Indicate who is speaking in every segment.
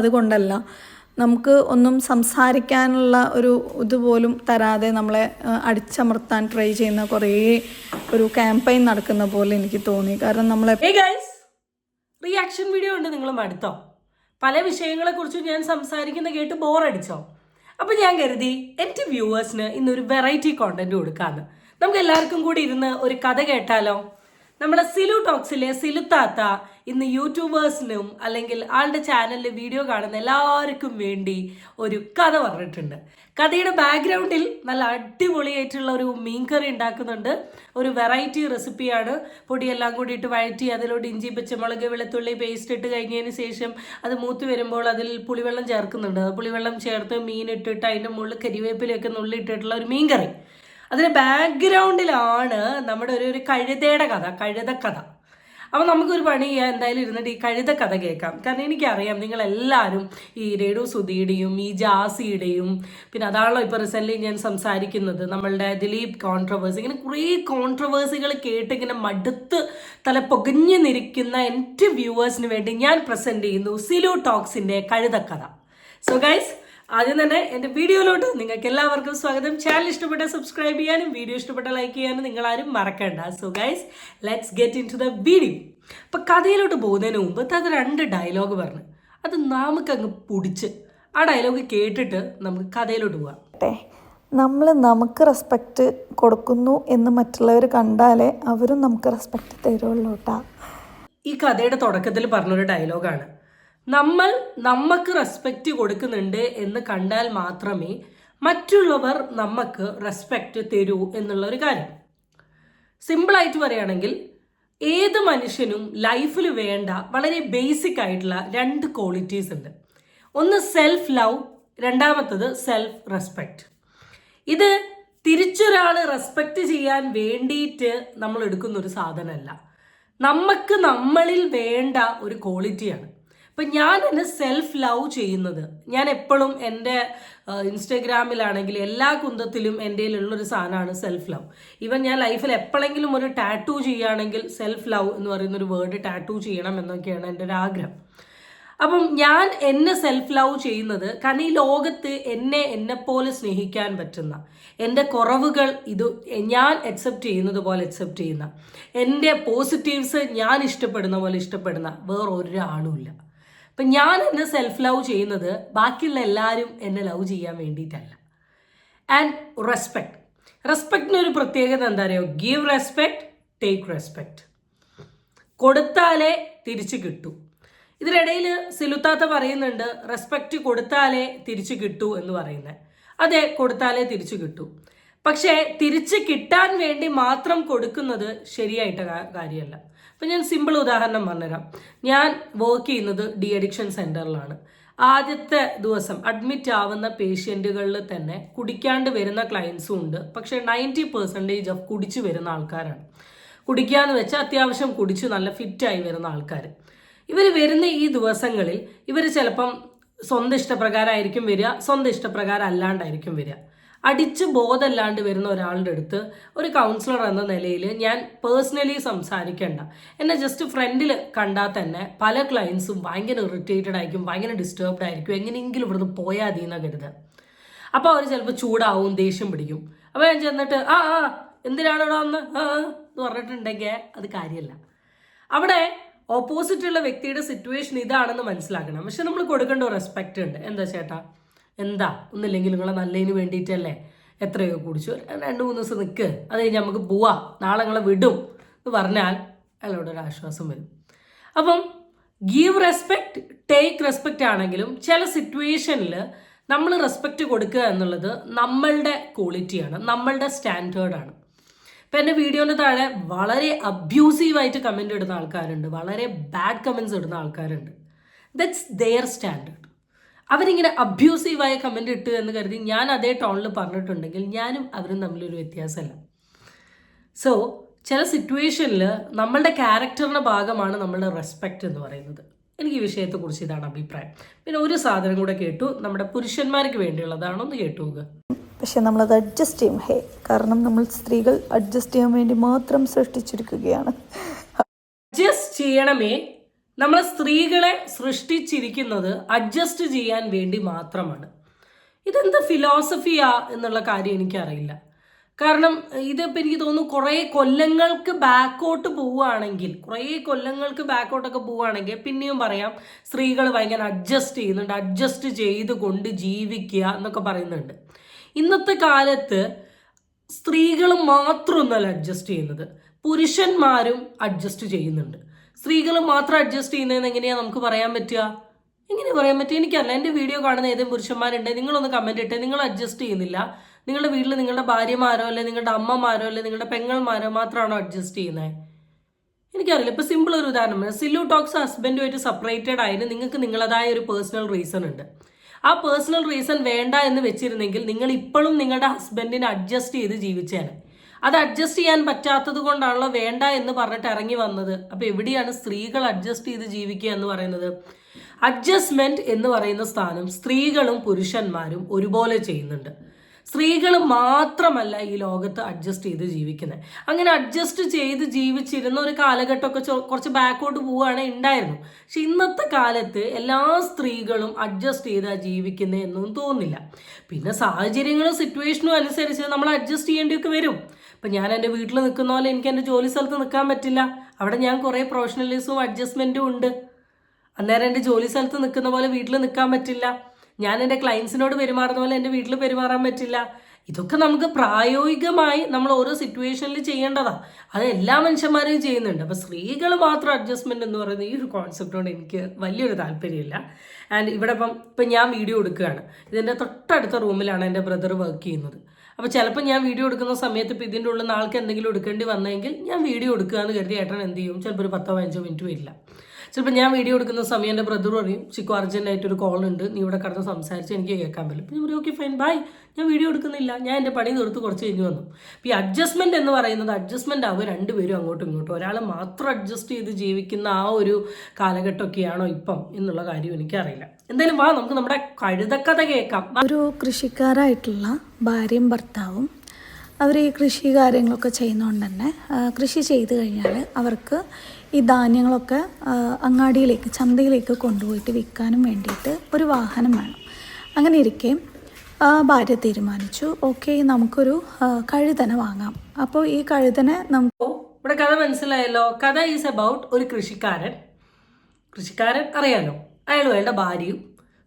Speaker 1: അതുകൊണ്ടല്ല നമുക്ക് ഒന്നും സംസാരിക്കാനുള്ള ഒരു ഇതുപോലും തരാതെ നമ്മളെ അടിച്ചമർത്താൻ ട്രൈ ചെയ്യുന്ന കുറേ ഒരു ക്യാമ്പയിൻ നടക്കുന്ന പോലെ എനിക്ക് തോന്നി. കാരണം നമ്മളെ
Speaker 2: റിയാക്ഷൻ വീഡിയോ ഉണ്ട് നിങ്ങൾ മടുത്തോ പല വിഷയങ്ങളെക്കുറിച്ചും ഞാൻ സംസാരിക്കുന്ന കേട്ട് ബോറടിച്ചോ അപ്പം ഞാൻ കരുതി എന്റെ വ്യൂവേഴ്സിന് ഇന്നൊരു വെറൈറ്റി കോണ്ടന്റ് കൊടുക്കാമെന്ന് നമുക്ക് എല്ലാവർക്കും കൂടി ഇരുന്ന് ഒരു കഥ കേട്ടാലോ? നമ്മുടെ സിലു ടോക്സിലെ സിലുത്താത്ത ഇന്ന് യൂട്യൂബേഴ്സിനും അല്ലെങ്കിൽ ആളുടെ ചാനലിൽ വീഡിയോ കാണുന്ന എല്ലാവർക്കും വേണ്ടി ഒരു കഥ പറഞ്ഞിട്ടുണ്ട്. കഥയുടെ ബാക്ക്ഗ്രൗണ്ടിൽ നല്ല അടിപൊളിയായിട്ടുള്ള ഒരു മീൻ കറി ഉണ്ടാക്കുന്നുണ്ട്. ഒരു വെറൈറ്റി റെസിപ്പിയാണ് പൊടിയെല്ലാം കൂടി ഇട്ട് വഴറ്റി അതിലോട്ട് ഇഞ്ചി പച്ചമുളക് വെളുത്തുള്ളി പേസ്റ്റ് ഇട്ട് കഴിഞ്ഞതിന് ശേഷം അത് മൂത്ത് വരുമ്പോൾ അതിൽ പുളിവെള്ളം ചേർക്കുന്നുണ്ട്. പുളിവെള്ളം ചേർത്ത് മീൻ ഇട്ടിട്ട് അതിന്റെ മുകളിൽ കരിവേപ്പിലൊക്കെ നുള്ളിട്ടിട്ടുള്ള ഒരു മീൻ കറി അതിന് ബാക്ക്ഗ്രൗണ്ടിലാണ് നമ്മുടെ ഒരു ഒരു കഴുതയുടെ കഥ കഴുത കഥ അപ്പോൾ നമുക്കൊരു പണി ചെയ്യാം എന്തായാലും ഇരുന്നിട്ട് ഈ കഴുത കഥ കേൾക്കാം. കാരണം എനിക്കറിയാം നിങ്ങളെല്ലാവരും ഈ രേഡു സുധിയുടെയും ഈ ജാസിയുടെയും പിന്നെ അതാണല്ലോ ഇപ്പോൾ റിസന്റ്ലി ഞാൻ സംസാരിക്കുന്നത് നമ്മളുടെ ദിലീപ് കോൺട്രവേഴ്സി ഇങ്ങനെ കുറേ കോൺട്രവേഴ്സികൾ കേട്ട് ഇങ്ങനെ മടുത്ത് തല പൊകഞ്ഞു നിൽക്കുന്ന എന്റെ വ്യൂവേഴ്സിന് വേണ്ടി ഞാൻ പ്രസന്റ് ചെയ്യുന്നു സിലു ടോക്സിന്റെ കഥ. സോ ഗൈസ് ആദ്യം തന്നെ എന്റെ വീഡിയോയിലോട്ട് നിങ്ങൾക്ക് എല്ലാവർക്കും സ്വാഗതം. ചാനൽ ഇഷ്ടപ്പെട്ട സബ്സ്ക്രൈബ് ചെയ്യാനും വീഡിയോ ഇഷ്ടപ്പെട്ട ലൈക്ക് ചെയ്യാനും നിങ്ങൾ ആരും മറക്കണ്ട. So guys let's get in to the video അപ്പം കഥയിലോട്ട് പോകുന്നതിന് മുമ്പ് അത് രണ്ട് ഡയലോഗ് പറഞ്ഞു. അത് നമുക്കങ്ങ് പൊടിച്ച്. ആ ഡയലോഗ് കേട്ടിട്ട് നമുക്ക് കഥയിലോട്ട് പോകാം
Speaker 1: നമ്മൾ നമുക്ക് റെസ്പെക്റ്റ് കൊടുക്കുന്നു എന്ന് മറ്റുള്ളവർ കണ്ടാലേ അവരും നമുക്ക് റെസ്പെക്റ്റ് തരുള്ളൂ കേട്ടാ
Speaker 2: ഈ കഥയുടെ തുടക്കത്തിൽ പറഞ്ഞൊരു ഡയലോഗാണ് നമ്മൾ നമുക്ക് റെസ്പെക്റ്റ് കൊടുക്കുന്നുണ്ട് എന്ന് കണ്ടാൽ മാത്രമേ മറ്റുള്ളവർ നമുക്ക് റെസ്പെക്റ്റ് തരൂ എന്നുള്ളൊരു കാര്യം. സിമ്പിളായിട്ട് പറയുകയാണെങ്കിൽ ഏത് മനുഷ്യനും ലൈഫിൽ വേണ്ട വളരെ ബേസിക് ആയിട്ടുള്ള രണ്ട് ക്വാളിറ്റീസ് ഉണ്ട്. ഒന്ന് സെൽഫ് ലവ് രണ്ടാമത്തത് സെൽഫ് റെസ്പെക്റ്റ് ഇത് തിരിച്ചൊരാൾ റെസ്പെക്റ്റ് ചെയ്യാൻ വേണ്ടിയിട്ട് നമ്മൾ എടുക്കുന്ന ഒരു സാധനമല്ല. നമുക്ക് നമ്മളിൽ വേണ്ട ഒരു ക്വാളിറ്റിയാണ് അപ്പം ഞാൻ എന്നെ സെൽഫ് ലവ് ചെയ്യുന്നത്. ഞാൻ എപ്പോഴും എന്റെ ഇൻസ്റ്റഗ്രാമിലാണെങ്കിൽ എല്ലാ കുന്തത്തിലും എന്റെ ഉള്ളൊരു സാധനമാണ് സെൽഫ് ലവ് ഇവൻ ഞാൻ ലൈഫിൽ എപ്പോഴെങ്കിലും ഒരു ടാറ്റു ചെയ്യുകയാണെങ്കിൽ സെൽഫ് ലവ് എന്ന് പറയുന്ന ഒരു വേർഡ് ടാറ്റു ചെയ്യണം എന്നൊക്കെയാണ് എന്റെ ഒരു ആഗ്രഹം. അപ്പം ഞാൻ എന്നെ സെൽഫ് ലവ് ചെയ്യുന്നത് കാരണം ഈ ലോകത്ത് എന്നെ എന്നെപ്പോലെ സ്നേഹിക്കാൻ പറ്റുന്ന എന്റെ കുറവുകൾ ഇത് ഞാൻ അക്സെപ്റ്റ് ചെയ്യുന്നത് പോലെ അക്സെപ്റ്റ് ചെയ്യുന്ന എന്റെ പോസിറ്റീവ്സ് ഞാൻ ഇഷ്ടപ്പെടുന്ന പോലെ ഇഷ്ടപ്പെടുന്ന വേറെ ഒരാളുമില്ല അപ്പം ഞാൻ എന്നെ സെൽഫ് ലവ് ചെയ്യുന്നത് ബാക്കിയുള്ള എല്ലാവരും എന്നെ ലവ് ചെയ്യാൻ വേണ്ടിയിട്ടല്ല. ആൻഡ് റെസ്പെക്ട് റെസ്പെക്റ്റിനൊരു പ്രത്യേകത എന്താ പറയുക ഗീവ് റെസ്പെക്ട് ടേക്ക് റെസ്പെക്ട് കൊടുത്താലേ തിരിച്ചു കിട്ടൂ. ഇതിനിടയിൽ സിലുത്താത്ത പറയുന്നുണ്ട് റെസ്പെക്റ്റ് കൊടുത്താലേ തിരിച്ചു കിട്ടൂ എന്ന് പറയുന്നത് അതെ കൊടുത്താലേ തിരിച്ചു കിട്ടൂ. പക്ഷേ തിരിച്ച് കിട്ടാൻ വേണ്ടി മാത്രം കൊടുക്കുന്നത് ശരിയായിട്ട കാര്യമല്ല അപ്പം ഞാൻ സിമ്പിൾ ഉദാഹരണം പറഞ്ഞുതരാം. ഞാൻ വർക്ക് ചെയ്യുന്നത് ഡി അഡിക്ഷൻ സെന്ററിലാണ് ആദ്യത്തെ ദിവസം അഡ്മിറ്റ് ആവുന്ന പേഷ്യന്റുകളിൽ തന്നെ കുടിക്കാണ്ട് വരുന്ന ക്ലയൻസും ഉണ്ട്. പക്ഷേ നയന്റി പെർസെന്റേജ് ഓഫ് കുടിച്ചു വരുന്ന ആൾക്കാരാണ്. കുടിക്കാന്ന് വെച്ചാൽ അത്യാവശ്യം കുടിച്ച് നല്ല ഫിറ്റായി വരുന്ന ആൾക്കാർ ഇവർ വരുന്ന ഈ ദിവസങ്ങളിൽ ഇവർ ചിലപ്പം സ്വന്തം ഇഷ്ടപ്രകാരമായിരിക്കും വരിക സ്വന്തം ഇഷ്ടപ്രകാരം അല്ലാണ്ടായിരിക്കും വരിക. അടിച്ച് ബോധമല്ലാണ്ട് വരുന്ന ഒരാളുടെ അടുത്ത് ഒരു കൗൺസിലർ എന്ന നിലയിൽ ഞാൻ പേഴ്സണലി സംസാരിക്കേണ്ട. എന്നെ ജസ്റ്റ് ഫ്രണ്ടിൽ കണ്ടാൽ തന്നെ പല ക്ലയൻസും ഭയങ്കര ഇറിറ്റേറ്റഡ് ആയിരിക്കും ഭയങ്കര ഡിസ്റ്റർബ്ഡ് ആയിരിക്കും എങ്ങനെയെങ്കിലും ഇവിടുന്ന് പോയാൽ മതി എന്നാ കരുത്. അപ്പോൾ അവർ ചിലപ്പോൾ ചൂടാവും ദേഷ്യം പിടിക്കും. അപ്പോൾ ഞാൻ ചെന്നിട്ട് ആ ആ എന്തിനാണ് ഇവിടെ വന്ന്? ആ ആ" എന്ന് പറഞ്ഞിട്ടുണ്ടെങ്കിൽ അത് കാര്യമല്ല അവിടെ ഓപ്പോസിറ്റുള്ള വ്യക്തിയുടെ സിറ്റുവേഷൻ ഇതാണെന്ന് മനസ്സിലാക്കണം. പക്ഷെ നമ്മൾ കൊടുക്കേണ്ട റെസ്പെക്റ്റ് ഉണ്ട്. എന്താ ചേട്ടാ? എന്താ? ഒന്നില്ലെങ്കിൽ നിങ്ങളെ നല്ലതിന് വേണ്ടിയിട്ടല്ലേ? എത്രയോ കുടിച്ചു? രണ്ട് മൂന്ന് ദിവസം നിൽക്ക് അത് കഴിഞ്ഞ് നമുക്ക് പോവാം. നാളെ നിങ്ങളെ വിടും എന്ന് പറഞ്ഞാൽ അയാളോട് ഒരു ആശ്വാസം വരും. അപ്പം ഗീവ് റെസ്പെക്റ്റ് ടേക്ക് റെസ്പെക്റ്റ് ആണെങ്കിലും ചില സിറ്റുവേഷനിൽ നമ്മൾ റെസ്പെക്റ്റ് കൊടുക്കുക എന്നുള്ളത് നമ്മളുടെ ക്വാളിറ്റിയാണ് നമ്മളുടെ സ്റ്റാൻഡേർഡാണ് ഇപ്പം എന്റെ വീഡിയോന്റെ താഴെ വളരെ അബ്യൂസീവായിട്ട് കമന്റ് ഇടുന്ന ആൾക്കാരുണ്ട്. വളരെ ബാഡ് കമൻസ് ഇടുന്ന ആൾക്കാരുണ്ട്. ദറ്റ്സ് ദെയർ സ്റ്റാൻഡേർഡ് അവരിങ്ങനെ അബ്യൂസീവായ കമന്റ് ഇട്ടു എന്ന് കരുതി ഞാൻ അതേ ടോണിൽ പറഞ്ഞിട്ടുണ്ടെങ്കിൽ ഞാനും അവരും തമ്മിലൊരു വ്യത്യാസമല്ല. സോ ചില സിറ്റുവേഷനിൽ നമ്മളുടെ ക്യാരക്ടറിന്റെ ഭാഗമാണ് നമ്മളുടെ റെസ്പെക്റ്റ് എന്ന് പറയുന്നത്. എനിക്ക് ഈ വിഷയത്തെക്കുറിച്ച് ഇതാണ് അഭിപ്രായം. പിന്നെ ഒരു സാധനം കൂടെ കേട്ടു. നമ്മുടെ പുരുഷന്മാർക്ക് വേണ്ടിയുള്ളതാണോ എന്ന് കേട്ടു പക്ഷേ
Speaker 1: പക്ഷെ നമ്മളത് അഡ്ജസ്റ്റ് ചെയ്യും. ഹേ കാരണം നമ്മൾ സ്ത്രീകൾ അഡ്ജസ്റ്റ് ചെയ്യാൻ വേണ്ടി മാത്രം സൃഷ്ടിച്ചിരിക്കുകയാണ്.
Speaker 2: അഡ്ജസ്റ്റ് ചെയ്യണമേ നമ്മളെ സ്ത്രീകളെ സൃഷ്ടിച്ചിരിക്കുന്നത് അഡ്ജസ്റ്റ് ചെയ്യാൻ വേണ്ടി മാത്രമാണ്. ഇതെന്ത് ഫിലോസഫിയാ എന്നുള്ള കാര്യം എനിക്കറിയില്ല. കാരണം ഇതിപ്പോൾ എനിക്ക് തോന്നുന്നു കുറേ കൊല്ലങ്ങൾക്ക് ബാക്കോട്ട് പോവുകയാണെങ്കിൽ കുറേ കൊല്ലങ്ങൾക്ക് ബാക്കോട്ടൊക്കെ പോവുകയാണെങ്കിൽ പിന്നെയും പറയാം സ്ത്രീകൾ ഭയങ്കര അഡ്ജസ്റ്റ് ചെയ്യുന്നുണ്ട് അഡ്ജസ്റ്റ് ചെയ്തുകൊണ്ട് ജീവിക്കുക എന്നൊക്കെ പറയുന്നുണ്ട്. ഇന്നത്തെ കാലത്ത് സ്ത്രീകൾ മാത്രമൊന്നല്ല അഡ്ജസ്റ്റ് ചെയ്യുന്നത് പുരുഷന്മാരും അഡ്ജസ്റ്റ് ചെയ്യുന്നുണ്ട്. സ്ത്രീകൾ മാത്രം അഡ്ജസ്റ്റ് ചെയ്യുന്നതെന്ന് എങ്ങനെയാണ് നമുക്ക് പറയാൻ പറ്റുക? എങ്ങനെ പറയാൻ പറ്റുക? എനിക്കല്ല എന്റെ വീഡിയോ കാണുന്ന ഏതെങ്കിലും പുരുഷന്മാരുണ്ടെങ്കിൽ നിങ്ങളൊന്ന് കമന്റ് ഇട്ടേ നിങ്ങൾ അഡ്ജസ്റ്റ് ചെയ്യുന്നില്ല. നിങ്ങളുടെ വീട്ടിൽ നിങ്ങളുടെ ഭാര്യമാരോ അല്ലെ നിങ്ങളുടെ അമ്മമാരോ അല്ലെ നിങ്ങളുടെ പെങ്ങൾമാരോ മാത്രമാണോ അഡ്ജസ്റ്റ് ചെയ്യുന്നത് എനിക്കറിയില്ല. ഇപ്പോൾ സിമ്പിൾ ഒരു ഉദാഹരണം. സില്ലു ടോക്സ് ഹസ്ബൻഡുമായിട്ട് സെപ്പറേറ്റഡ് ആയതിന് നിങ്ങൾക്ക് നിങ്ങളതായ ഒരു പേഴ്സണൽ റീസൺ ഉണ്ട്. ആ പേഴ്സണൽ റീസൺ വേണ്ട എന്ന് വെച്ചിരുന്നെങ്കിൽ നിങ്ങൾ ഇപ്പോഴും നിങ്ങളുടെ ഹസ്ബൻഡിനെ അഡ്ജസ്റ്റ് ചെയ്ത് ജീവിച്ചേനെ. അത് അഡ്ജസ്റ്റ് ചെയ്യാൻ പറ്റാത്തത് കൊണ്ടാണല്ലോ വേണ്ട എന്ന് പറഞ്ഞിട്ട് ഇറങ്ങി വന്നത്. അപ്പോൾ എവിടെയാണ് സ്ത്രീകൾ അഡ്ജസ്റ്റ് ചെയ്ത് ജീവിക്കുക എന്ന് പറയുന്നത്? അഡ്ജസ്റ്റ്മെന്റ് എന്ന് പറയുന്ന സ്ഥാനം സ്ത്രീകളും പുരുഷന്മാരും ഒരുപോലെ ചെയ്യുന്നുണ്ട്. സ്ത്രീകൾ മാത്രമല്ല ഈ ലോകത്ത് അഡ്ജസ്റ്റ് ചെയ്ത് ജീവിക്കുന്നത് അങ്ങനെ അഡ്ജസ്റ്റ് ചെയ്ത് ജീവിച്ചിരുന്ന ഒരു കാലഘട്ടമൊക്കെ കുറച്ച് ബാക്കോട്ട് പോവുകയാണെങ്കിൽ ഉണ്ടായിരുന്നു പക്ഷെ ഇന്നത്തെ കാലത്ത് എല്ലാ സ്ത്രീകളും അഡ്ജസ്റ്റ് ചെയ്താൽ ജീവിക്കുന്നത് എന്നൊന്നും തോന്നുന്നില്ല. പിന്നെ സാഹചര്യങ്ങളും സിറ്റുവേഷനും അനുസരിച്ച് നമ്മൾ അഡ്ജസ്റ്റ് ചെയ്യേണ്ടിയൊക്കെ വരും. ഇപ്പം ഞാൻ എന്റെ വീട്ടിൽ നിൽക്കുന്ന പോലെ എനിക്ക് എന്റെ ജോലി സ്ഥലത്ത് നിൽക്കാൻ പറ്റില്ല. അവിടെ ഞാൻ കുറേ പ്രൊഫഷണലിസവും അഡ്ജസ്റ്റ്മെന്റും ഉണ്ട്. അന്നേരം എന്റെ ജോലി സ്ഥലത്ത് നിൽക്കുന്ന പോലെ വീട്ടിൽ നിൽക്കാൻ പറ്റില്ല. ഞാൻ എന്റെ ക്ലയൻസിനോട് പെരുമാറുന്ന പോലെ എന്റെ വീട്ടിൽ പെരുമാറാൻ പറ്റില്ല. ഇതൊക്കെ നമുക്ക് പ്രായോഗികമായി നമ്മൾ ഓരോ സിറ്റുവേഷനിൽ ചെയ്യേണ്ടതാ. അത് എല്ലാ മനുഷ്യന്മാരെയും ചെയ്യുന്നുണ്ട്. അപ്പോൾ സ്ത്രീകൾ മാത്രം അഡ്ജസ്റ്റ്മെന്റ് എന്ന് പറയുന്ന ഈ ഒരു കോൺസെപ്റ്റോട് എനിക്ക് വലിയൊരു താല്പര്യമില്ല. ആൻഡ് ഇവിടെ ഇപ്പം ഇപ്പം ഞാൻ വീഡിയോ എടുക്കുകയാണ്. ഇതിന്റെ തൊട്ടടുത്ത റൂമിലാണ് എന്റെ ബ്രദർ വർക്ക് ചെയ്യുന്നത്. അപ്പോൾ ചിലപ്പോൾ ഞാൻ വീഡിയോ എടുക്കുന്ന സമയത്ത് ഇപ്പോൾ ഇതിന്റെ ഉള്ളിൽ നാൾക്ക് എന്തെങ്കിലും എടുക്കേണ്ടി വന്നെങ്കിൽ ഞാൻ വീഡിയോ എടുക്കുക എന്ന് കരുതി ഏട്ടൻ എന്ത് ചെയ്യും? ചിലപ്പോൾ ഒരു പത്തോ പതിനഞ്ചോ മിനിറ്റ് വരില്ല. ചിലപ്പോൾ ഞാൻ വീഡിയോ എടുക്കുന്ന സമയം എന്റെ ബ്രദർ പറയും ചിക്കു അർജന്റായിട്ട് ഒരു കോൾ ഉണ്ട്. നീ ഇവിടെ കടന്ന് സംസാരിച്ച് എനിക്ക് കേൾക്കാൻ പറ്റില്ല അപ്പോൾ ഞാൻ പറയും ഓക്കെ ഫൈൻ ബൈ ഞാൻ വീഡിയോ എടുക്കുന്നില്ല. ഞാൻ എന്റെ പണി തീർത്ത് കുറച്ച് കഴിഞ്ഞ് വന്നു. ഈ അഡ്ജസ്റ്റ്മെന്റ് എന്ന് പറയുന്നത് അഡ്ജസ്റ്റ്മെന്റ് ആവുക രണ്ടുപേരും അങ്ങോട്ടും ഇങ്ങോട്ടും. ഒരാൾ മാത്രം അഡ്ജസ്റ്റ് ചെയ്ത് ജീവിക്കുന്ന ആ ഒരു കാലഘട്ടമൊക്കെയാണോ ഇപ്പം എന്നുള്ള കാര്യം എനിക്കറിയില്ല. എന്തായാലും വാ നമുക്ക് നമ്മുടെ കഴുതക്കഥ കേൾക്കാം.
Speaker 1: ഒരു കൃഷിക്കാരായിട്ടുള്ള ഭാര്യയും ഭർത്താവും അവർ ഈ കൃഷി കാര്യങ്ങളൊക്കെ ചെയ്യുന്നതുകൊണ്ട് തന്നെ കൃഷി ചെയ്ത് കഴിഞ്ഞാൽ അവർക്ക് ഈ ധാന്യങ്ങളൊക്കെ അങ്ങാടിയിലേക്ക് ചന്തയിലേക്ക് കൊണ്ടുപോയിട്ട് വിൽക്കാനും വേണ്ടിയിട്ട് ഒരു വാഹനം വേണം. അങ്ങനെ ഇരിക്കെ ഭാര്യ തീരുമാനിച്ചു ഓക്കെ നമുക്കൊരു കഴുതനെ വാങ്ങാം. അപ്പോൾ ഈ കഴുതനെ നമുക്ക്
Speaker 2: ഇവിടെ കഥ മനസ്സിലായല്ലോ. കഥ ഈസ് അബൌട്ട് ഒരു കൃഷിക്കാരൻ. കൃഷിക്കാരൻ അറിയാലോ അയാളും അയാളുടെ ഭാര്യയും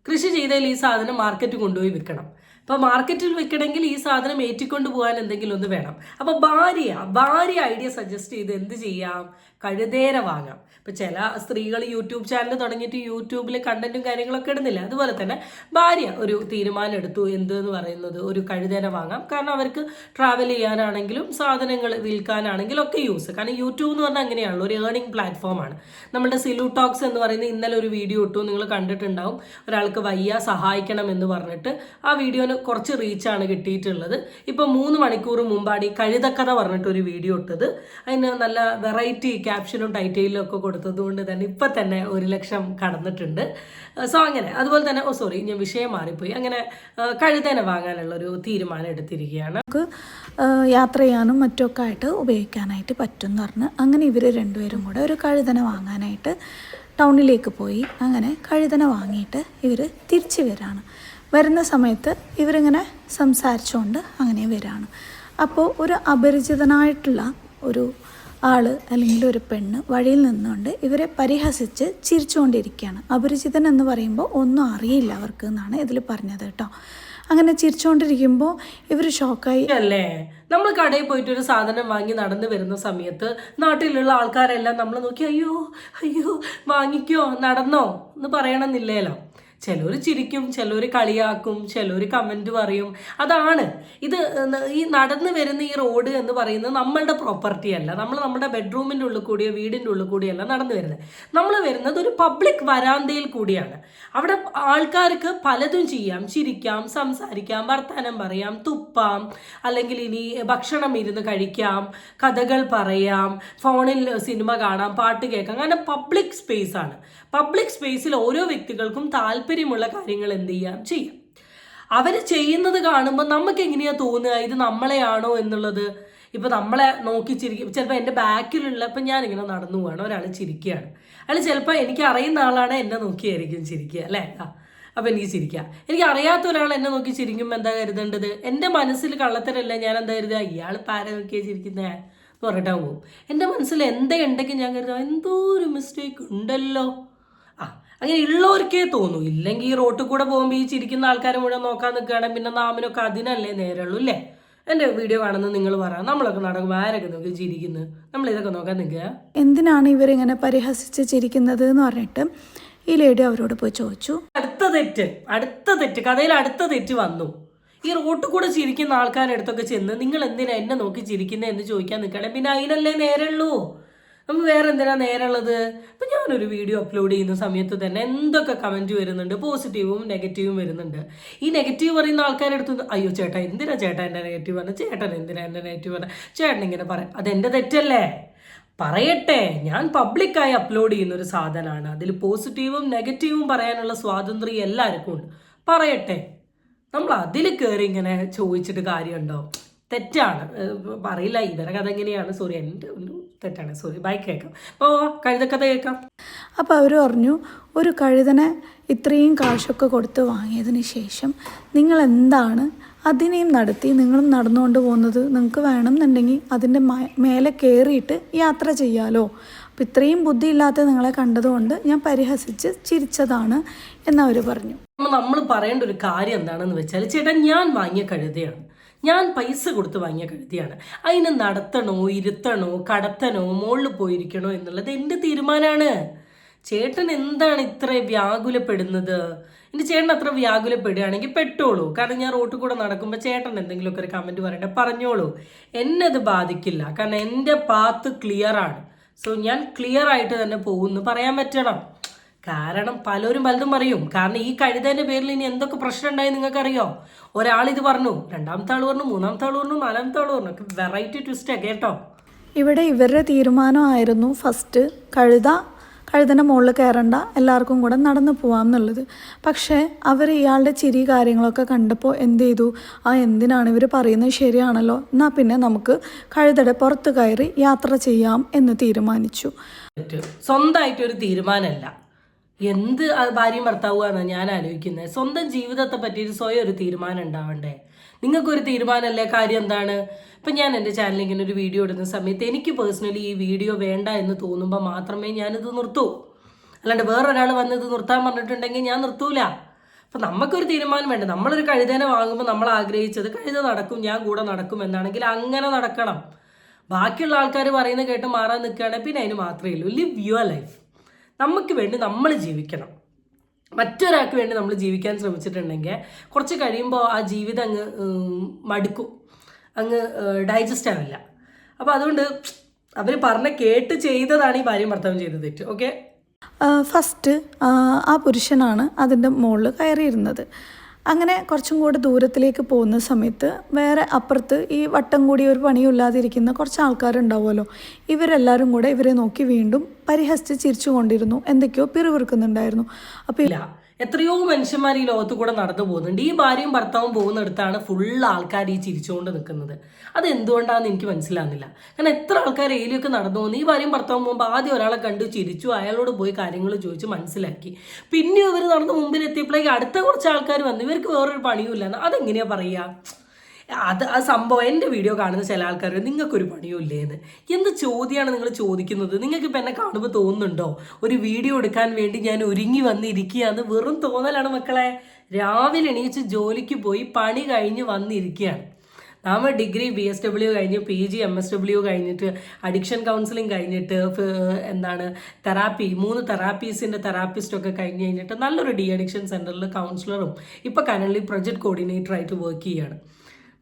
Speaker 2: കൃഷി ചെയ്തതിൽ ഈ സാധനം മാർക്കറ്റ് കൊണ്ടുപോയി വിൽക്കണം. അപ്പോൾ മാർക്കറ്റിൽ വിൽക്കണമെങ്കിൽ ഈ സാധനം ഏറ്റിക്കൊണ്ട് പോകാൻ എന്തെങ്കിലും ഒന്ന് വേണം. അപ്പോൾ ഭാര്യ ഭാര്യ ഐഡിയ സജസ്റ്റ് ചെയ്ത് എന്ത് ചെയ്യാം? കഴുതേര വാങ്ങാം. ഇപ്പം ചില സ്ത്രീകൾ യൂട്യൂബ് ചാനൽ തുടങ്ങിയിട്ട് യൂട്യൂബിൽ കണ്ടന്റും കാര്യങ്ങളൊക്കെ ഇടുന്നില്ല. അതുപോലെ തന്നെ ഭാര്യ ഒരു തീരുമാനം എടുത്തു എന്ത് എന്ന് പറയുന്നത്? ഒരു കഴുതേന വാങ്ങാം. കാരണം അവർക്ക് ട്രാവൽ ചെയ്യാനാണെങ്കിലും സാധനങ്ങൾ വിൽക്കാനാണെങ്കിലും ഒക്കെ യൂസ് കാരണം യൂട്യൂബ് എന്ന് പറഞ്ഞാൽ അങ്ങനെയാണല്ലോ ഒരു ഏർണിംഗ് പ്ലാറ്റ്ഫോമാണ് നമ്മുടെ സിലു ടോക്സ് എന്ന് പറയുന്ന ഇന്നലെ ഒരു വീഡിയോ ഇട്ടു നിങ്ങൾ കണ്ടിട്ടുണ്ടാവും. ഒരാൾക്ക് വയ്യ സഹായിക്കണം എന്ന് പറഞ്ഞിട്ട് ആ വീഡിയോന് കുറച്ച് റീച്ചാണ് കിട്ടിയിട്ടുള്ളത്. ഇപ്പം മൂന്ന് മണിക്കൂർ മുമ്പാണ് ഈ കഴുതക്കഥ പറഞ്ഞിട്ട് ഒരു വീഡിയോ ഇട്ടത്. അതിന് നല്ല വെറൈറ്റി ക്യാപ്ഷനും ടൈറ്റൈലും ഒക്കെ കൊടുത്തത് കൊണ്ട് തന്നെ ഇപ്പം തന്നെ ഒരു ലക്ഷം കടന്നിട്ടുണ്ട്. സോ അങ്ങനെ അതുപോലെ തന്നെ ഓ സോറി ഞാൻ വിഷയം മാറിപ്പോയി. അങ്ങനെ കഴുതേനെ വാങ്ങാനുള്ള ഒരു തീരുമാനം എടുത്തിരിക്കുകയാണ്.
Speaker 1: നമുക്ക് യാത്ര ചെയ്യാനും മറ്റുമൊക്കെ ആയിട്ട് ഉപയോഗിക്കാനായിട്ട് പറ്റും എന്ന് പറഞ്ഞ് അങ്ങനെ ഇവർ രണ്ടുപേരും കൂടെ ഒരു കഴുതനെ വാങ്ങാനായിട്ട് ടൗണിലേക്ക് പോയി. അങ്ങനെ കഴുതനെ വാങ്ങിയിട്ട് ഇവർ തിരിച്ചു വരാണ്. വരുന്ന സമയത്ത് ഇവരിങ്ങനെ സംസാരിച്ചുകൊണ്ട് അങ്ങനെ വരാണ്. അപ്പോൾ ഒരു അപരിചിതനായിട്ടുള്ള ഒരു ആൾ അല്ലെങ്കിൽ ഒരു പെണ്ണ് വഴിയിൽ നിന്നുകൊണ്ട് ഇവരെ പരിഹസിച്ച് ചിരിച്ചുകൊണ്ടിരിക്കുകയാണ്. അപരിചിതൻ എന്ന് പറയുമ്പോൾ ഒന്നും അറിയില്ല അവർക്ക് എന്നാണ് ഇതിൽ പറഞ്ഞത് കേട്ടോ. അങ്ങനെ ചിരിച്ചുകൊണ്ടിരിക്കുമ്പോൾ ഇവർ ഷോക്കായി.
Speaker 2: അല്ലേ? നമ്മൾ കടയിൽ പോയിട്ട് ഒരു സാധനം വാങ്ങി നടന്നു വരുന്ന സമയത്ത് നാട്ടിലുള്ള ആൾക്കാരെല്ലാം നമ്മൾ നോക്കി അയ്യോ അയ്യോ വാങ്ങിക്കോ നടന്നോ എന്ന് പറയണമെന്നില്ലല്ലോ ചിലർ ചിരിക്കും ചിലർ കളിയാക്കും ചിലർ കമന്റ് പറയും. അതാണ്. ഇത് ഈ നടന്നു വരുന്ന ഈ റോഡ് എന്ന് പറയുന്നത് നമ്മളുടെ പ്രോപ്പർട്ടി അല്ല. നമ്മൾ നമ്മുടെ ബെഡ്റൂമിന്റെ ഉള്ളിൽ കൂടിയോ വീടിന്റെ ഉള്ളിൽ കൂടിയല്ല നടന്നു വരുന്നത്. നമ്മൾ വരുന്നത് ഒരു പബ്ലിക് വരാന്തയിൽ കൂടിയാണ്. അവിടെ ആൾക്കാർക്ക് പലതും ചെയ്യാം. ചിരിക്കാം സംസാരിക്കാം വർത്തമാനം പറയാം തുപ്പാം അല്ലെങ്കിൽ ഇനി ഭക്ഷണം ഇരുന്ന് കഴിക്കാം കഥകൾ പറയാം ഫോണിൽ സിനിമ കാണാം പാട്ട് കേൾക്കാം. അങ്ങനെ പബ്ലിക് സ്പേസ് ആണ്. പബ്ലിക് സ്പേസിൽ ഓരോ വ്യക്തികൾക്കും താല്പര്യമുള്ള കാര്യങ്ങൾ എന്ത് ചെയ്യാം? ചെയ്യാം. അവർ ചെയ്യുന്നത് കാണുമ്പോൾ നമുക്ക് എങ്ങനെയാ തോന്നുക? ഇത് നമ്മളെയാണോ എന്നുള്ളത്? ഇപ്പൊ നമ്മളെ നോക്കി ചിരിക്കും. ചിലപ്പോൾ എന്റെ ബാക്കിലുള്ള ഇപ്പം ഞാനിങ്ങനെ നടന്നു പോവാണ്. ഒരാൾ ചിരിക്കുകയാണ്. അയാൾ ചിലപ്പോൾ എനിക്ക് അറിയുന്ന ആളാണ് എന്നെ നോക്കിയായിരിക്കും ചിരിക്കുക അല്ലേ? അപ്പം എനിക്ക് ചിരിക്കാം എനിക്ക് അറിയാത്ത ഒരാൾ എന്നെ നോക്കി ചിരിക്കുമ്പോൾ എന്താ കരുതേണ്ടത്? എന്റെ മനസ്സിൽ കള്ളത്തരല്ല ഞാൻ എന്താ കരുതുക? ഇയാൾ പാര നോക്കിയാ ചിരിക്കുന്നേ എന്ന് പറഞ്ഞിട്ടാകും എന്റെ മനസ്സിൽ എന്തേ ഉണ്ടെങ്കിൽ ഞാൻ കരുതാം. എന്തോ ഒരു മിസ്റ്റേക്ക് ഉണ്ടല്ലോ. അങ്ങനെ ഉള്ളവർക്കേ തോന്നൂ. ഇല്ലെങ്കിൽ ഈ റോട്ടിൽ കൂടെ പോകുമ്പോൾ ഈ ചിരിക്കുന്ന ആൾക്കാരെ മുഴുവൻ നോക്കാൻ നിൽക്കുകയാണെങ്കിൽ പിന്നെ നാമിനൊക്കെ അതിനല്ലേ നേരുള്ളൂ അല്ലേ? എന്റെ വീഡിയോ കാണുന്നത് നിങ്ങൾ പറയാം നമ്മളൊക്കെ നടക്കുമ്പോൾ ആരൊക്കെ നോക്കി ചിരിക്കുന്നു? നമ്മൾ ഇതൊക്കെ നോക്കാൻ നിൽക്കുക.
Speaker 1: എന്തിനാണ് ഇവരിങ്ങനെ പരിഹസിച്ച് ചിരിക്കുന്നത് എന്ന് പറഞ്ഞിട്ട് ഈ ലേഡി അവരോട് പോയി ചോദിച്ചു.
Speaker 2: അടുത്ത തെറ്റ് അടുത്ത തെറ്റ് കഥയിൽ അടുത്ത തെറ്റ് വന്നു. ഈ റോട്ടിൽ കൂടെ ചിരിക്കുന്ന ആൾക്കാരുടെ അടുത്തൊക്കെ ചെന്ന് നിങ്ങൾ എന്തിനാ എന്നെ നോക്കി ചിരിക്കുന്നത് എന്ന് ചോദിക്കാൻ നിൽക്കണേ പിന്നെ അതിനല്ലേ നേരമുള്ളൂ നമ്മൾ വേറെ എന്തിനാ നേരമുള്ളത് അപ്പം ഞാനൊരു വീഡിയോ അപ്ലോഡ് ചെയ്യുന്ന സമയത്ത് തന്നെ എന്തൊക്കെ കമന്റ് വരുന്നുണ്ട്? പോസിറ്റീവും നെഗറ്റീവും വരുന്നുണ്ട്. ഈ നെഗറ്റീവ് പറയുന്ന ആൾക്കാരെടുത്ത് അയ്യോ ചേട്ടാ എന്തിനാ ചേട്ടാ എന്റെ നെഗറ്റീവ് പറഞ്ഞത് ചേട്ടൻ എന്തിനാ എന്റെ നെഗറ്റീവ് പറഞ്ഞത് ചേട്ടൻ ഇങ്ങനെ പറയാം അതെന്റെ തെറ്റല്ലേ? പറയട്ടെ ഞാൻ പബ്ലിക്കായി അപ്ലോഡ് ചെയ്യുന്ന ഒരു സാധനമാണ്. അതിൽ പോസിറ്റീവും നെഗറ്റീവും പറയാനുള്ള സ്വാതന്ത്ര്യം എല്ലാവർക്കും ഉണ്ട്. പറയട്ടെ നമ്മൾ അതിൽ കയറി ഇങ്ങനെ ചോദിച്ചിട്ട് കാര്യമുണ്ടോ? തെറ്റാണ്. പറയില്ല ഇവരെ കഥ എങ്ങനെയാണ്? സോറി എന്റെ ഒരു തെറ്റാണ്. സോറി ബൈ കേൾക്കാം. അപ്പോൾ കഴുത കഥ കേൾക്കാം.
Speaker 1: അപ്പോൾ അവർ പറഞ്ഞു ഒരു കഴുതനെ ഇത്രയും കാശൊക്കെ കൊടുത്ത് വാങ്ങിയതിന് ശേഷം നിങ്ങൾ എന്താണ് അതിനെയും നടത്തി നിങ്ങളും നടന്നുകൊണ്ട് പോകുന്നത്? നിങ്ങൾക്ക് വേണമെന്നുണ്ടെങ്കിൽ അതിന്റെ മേലെ കയറിയിട്ട് യാത്ര ചെയ്യാലോ? അപ്പോൾ ഇത്രയും ബുദ്ധിയില്ലാത്ത നിങ്ങളെ കണ്ടതുകൊണ്ട് ഞാൻ പരിഹസിച്ച് ചിരിച്ചതാണ് എന്നവർ പറഞ്ഞു.
Speaker 2: നമ്മൾ പറയേണ്ട ഒരു കാര്യം എന്താണെന്ന് വെച്ചാൽ ചേട്ടൻ ഞാൻ വാങ്ങിയ കഴുതയാണ്. ഞാൻ പൈസ കൊടുത്ത് വാങ്ങിയ കഴുതിയാണ് അതിനെ നടത്തണോ ഇരുത്തണോ കടത്തണോ മുകളിൽ പോയിരിക്കണോ എന്നുള്ളത് എന്റെ തീരുമാനമാണ് ചേട്ടൻ എന്താണ് ഇത്ര വ്യാകുലപ്പെടുന്നത്? ഇനി ചേട്ടൻ അത്ര വ്യാകുലപ്പെടുകയാണെങ്കിൽ പെട്ടോളൂ. കാരണം ഞാൻ റോട്ടിൽ കൂടെ നടക്കുമ്പോൾ ചേട്ടൻ എന്തെങ്കിലുമൊക്കെ ഒരു കമന്റ് പറയട്ടെ പറഞ്ഞോളൂ. എന്നെ അത് ബാധിക്കില്ല. കാരണം എന്റെ പാത്ത് ക്ലിയർ ആണ്. സോ ഞാൻ ക്ലിയർ ആയിട്ട് തന്നെ പോകുമെന്ന് പറയാൻ പറ്റണം? കാരണം പലരും പലതും പറയും. കാരണം ഈ കഴുതേന്റെ പേരിൽ ഇനി എന്തൊക്കെ പ്രശ്നം ഉണ്ടായി നിങ്ങൾക്കറിയോ? ഒരാൾ ഇത് പറഞ്ഞു രണ്ടാമത്തെ ആൾ പറഞ്ഞു മൂന്നാമത്തെ ആൾ പറഞ്ഞു നാലാമത്തെ ആൾ പറഞ്ഞു. വെറൈറ്റി ട്വിസ്റ്റാ കേട്ടോ.
Speaker 1: ഇവിടെ ഇവരുടെ തീരുമാനമായിരുന്നു ഫസ്റ്റ് കഴുത കഴുതന്റെ മുകളിൽ കയറണ്ട എല്ലാവർക്കും കൂടെ നടന്നു പോവാം എന്നുള്ളത്. പക്ഷേ അവർ ഇയാളുടെ ചിരി കാര്യങ്ങളൊക്കെ കണ്ടപ്പോൾ എന്ത് ചെയ്തു? ആ എന്തിനാണ് ഇവർ പറയുന്നത് ശരിയാണല്ലോ? എന്നാൽ പിന്നെ നമുക്ക് കഴുതയുടെ പുറത്ത് കയറി യാത്ര ചെയ്യാം എന്ന് തീരുമാനിച്ചു.
Speaker 2: സ്വന്തമായിട്ടൊരു തീരുമാനമല്ല. എന്ത് ഭാര്യയും ഭർത്താവുമാണ് ഞാൻ ആലോചിക്കുന്നത്? സ്വന്തം ജീവിതത്തെ പറ്റിയിട്ട് സ്വയം ഒരു തീരുമാനം ഉണ്ടാവണ്ടേ? നിങ്ങൾക്കൊരു തീരുമാനമല്ലേ? കാര്യം എന്താണ്? ഇപ്പം ഞാൻ എന്റെ ചാനലിൽ ഇങ്ങനെ ഒരു വീഡിയോ ഇടുന്ന സമയത്ത് എനിക്ക് പേഴ്സണലി ഈ വീഡിയോ വേണ്ട എന്ന് തോന്നുമ്പോൾ മാത്രമേ ഞാനിത് നിർത്തൂ. അല്ലാണ്ട് വേറൊരാൾ വന്ന് ഇത് നിർത്താൻ പറഞ്ഞിട്ടുണ്ടെങ്കിൽ ഞാൻ നിർത്തൂല. അപ്പം നമുക്കൊരു തീരുമാനം വേണ്ട? നമ്മളൊരു കഴുതേനെ വാങ്ങുമ്പോൾ നമ്മൾ ആഗ്രഹിച്ചത് കഴുത നടക്കും ഞാൻ കൂടെ നടക്കും എന്നാണെങ്കിൽ അങ്ങനെ നടക്കണം. ബാക്കിയുള്ള ആൾക്കാർ പറയുന്നത് കേട്ട് മാറാൻ നിൽക്കുകയാണെങ്കിൽ പിന്നെ അതിന് മാത്രമേ ഉള്ളൂ. ലിവ് യുവർ ലൈഫ് നമുക്ക് വേണ്ടി നമ്മൾ ജീവിക്കണം. മറ്റൊരാൾക്ക് വേണ്ടി നമ്മൾ ജീവിക്കാൻ ശ്രമിച്ചിട്ടുണ്ടെങ്കിൽ കുറച്ച് കഴിയുമ്പോൾ ആ ജീവിതം അങ്ങ് മടുക്കും. അങ്ങ് ഡൈജസ്റ്റ് ആവില്ല. അപ്പോൾ അതുകൊണ്ട് അവർ പറഞ്ഞ കേട്ട് ചെയ്തതാണ് ഈ ഭാര്യയും ഭർത്താവും ചെയ്തത് തെറ്റ്. ഓക്കെ
Speaker 1: ഫസ്റ്റ് ആ പുരുഷനാണ് അതിന്റെ മുകളിൽ കയറിയിരുന്നത്. അങ്ങനെ കുറച്ചും കൂടെ ദൂരത്തിലേക്ക് പോകുന്ന സമയത്ത് വേറെ അപ്പുറത്ത് ഈ വട്ടം കൂടി ഒരു പണിയില്ലാതിരിക്കുന്ന കുറച്ച് ആൾക്കാരുണ്ടാവുമല്ലോ. ഇവരെല്ലാവരും കൂടെ ഇവരെ നോക്കി വീണ്ടും പരിഹസിച്ച് ചിരിച്ചുകൊണ്ടിരുന്നു. എന്തൊക്കെയോ പിറുവിറുക്കുന്നുണ്ടായിരുന്നു അപ്പോൾ
Speaker 2: ഇല്ല. എത്രയോ മനുഷ്യന്മാർ ഈ ലോകത്ത് കൂടെ നടന്നു പോകുന്നുണ്ട്. ഈ ഭാര്യയും ഭർത്താവും പോകുന്നിടത്താണ് ഫുൾ ആൾക്കാർ ഈ ചിരിച്ചുകൊണ്ട് നിൽക്കുന്നത്. അത് എന്തുകൊണ്ടാണെന്ന് എനിക്ക് മനസ്സിലാകുന്നില്ല കാരണം എത്ര ആൾക്കാർ ഏലിയൊക്കെ നടന്നു പോകുന്നു. ഈ ഭാര്യയും ഭർത്താവും പോകുമ്പോൾ ആദ്യം ഒരാളെ കണ്ടു ചിരിച്ചു അയാളോട് പോയി കാര്യങ്ങൾ ചോദിച്ച് മനസ്സിലാക്കി. പിന്നെ ഇവർ നടന്ന് മുമ്പിൽ എത്തിയപ്പോഴേക്ക് അടുത്ത കുറച്ച് ആൾക്കാർ വന്നു. ഇവർക്ക് വേറൊരു പണിയുമില്ല അതെങ്ങനെയാ പറയുക? അത് ആ സംഭവം എന്റെ വീഡിയോ കാണുന്ന ചില ആൾക്കാർ നിങ്ങൾക്കൊരു പണിയും ഇല്ലേന്ന് എന്ത് ചോദ്യമാണ് നിങ്ങൾ ചോദിക്കുന്നത്? നിങ്ങൾക്ക് ഇപ്പം എന്നെ കാണുമ്പോൾ തോന്നുന്നുണ്ടോ? ഒരു വീഡിയോ എടുക്കാൻ വേണ്ടി ഞാൻ ഒരുങ്ങി വന്നിരിക്കുകയാണ്. വെറും തോന്നലാണ് മക്കളെ. രാവിലെ എണീച്ച് ജോലിക്ക് പോയി പണി കഴിഞ്ഞ് വന്നിരിക്കുകയാണ്. നമ്മൾ ഡിഗ്രി ബി എസ് ഡബ്ല്യു കഴിഞ്ഞ് P G M S W കഴിഞ്ഞിട്ട് അഡിക്ഷൻ കൗൺസിലിംഗ് കഴിഞ്ഞിട്ട് എന്താണ് തെറാപ്പി മൂന്ന് തെറാപ്പീസിന്റെ തെറാപ്പിസ്റ്റൊക്കെ കഴിഞ്ഞ് കഴിഞ്ഞിട്ട് നല്ലൊരു ഡി അഡിക്ഷൻ സെന്ററിൽ കൗൺസിലറും ഇപ്പോൾ കനലി പ്രൊജക്ട് കോർഡിനേറ്ററായിട്ട് വർക്ക് ചെയ്യുകയാണ്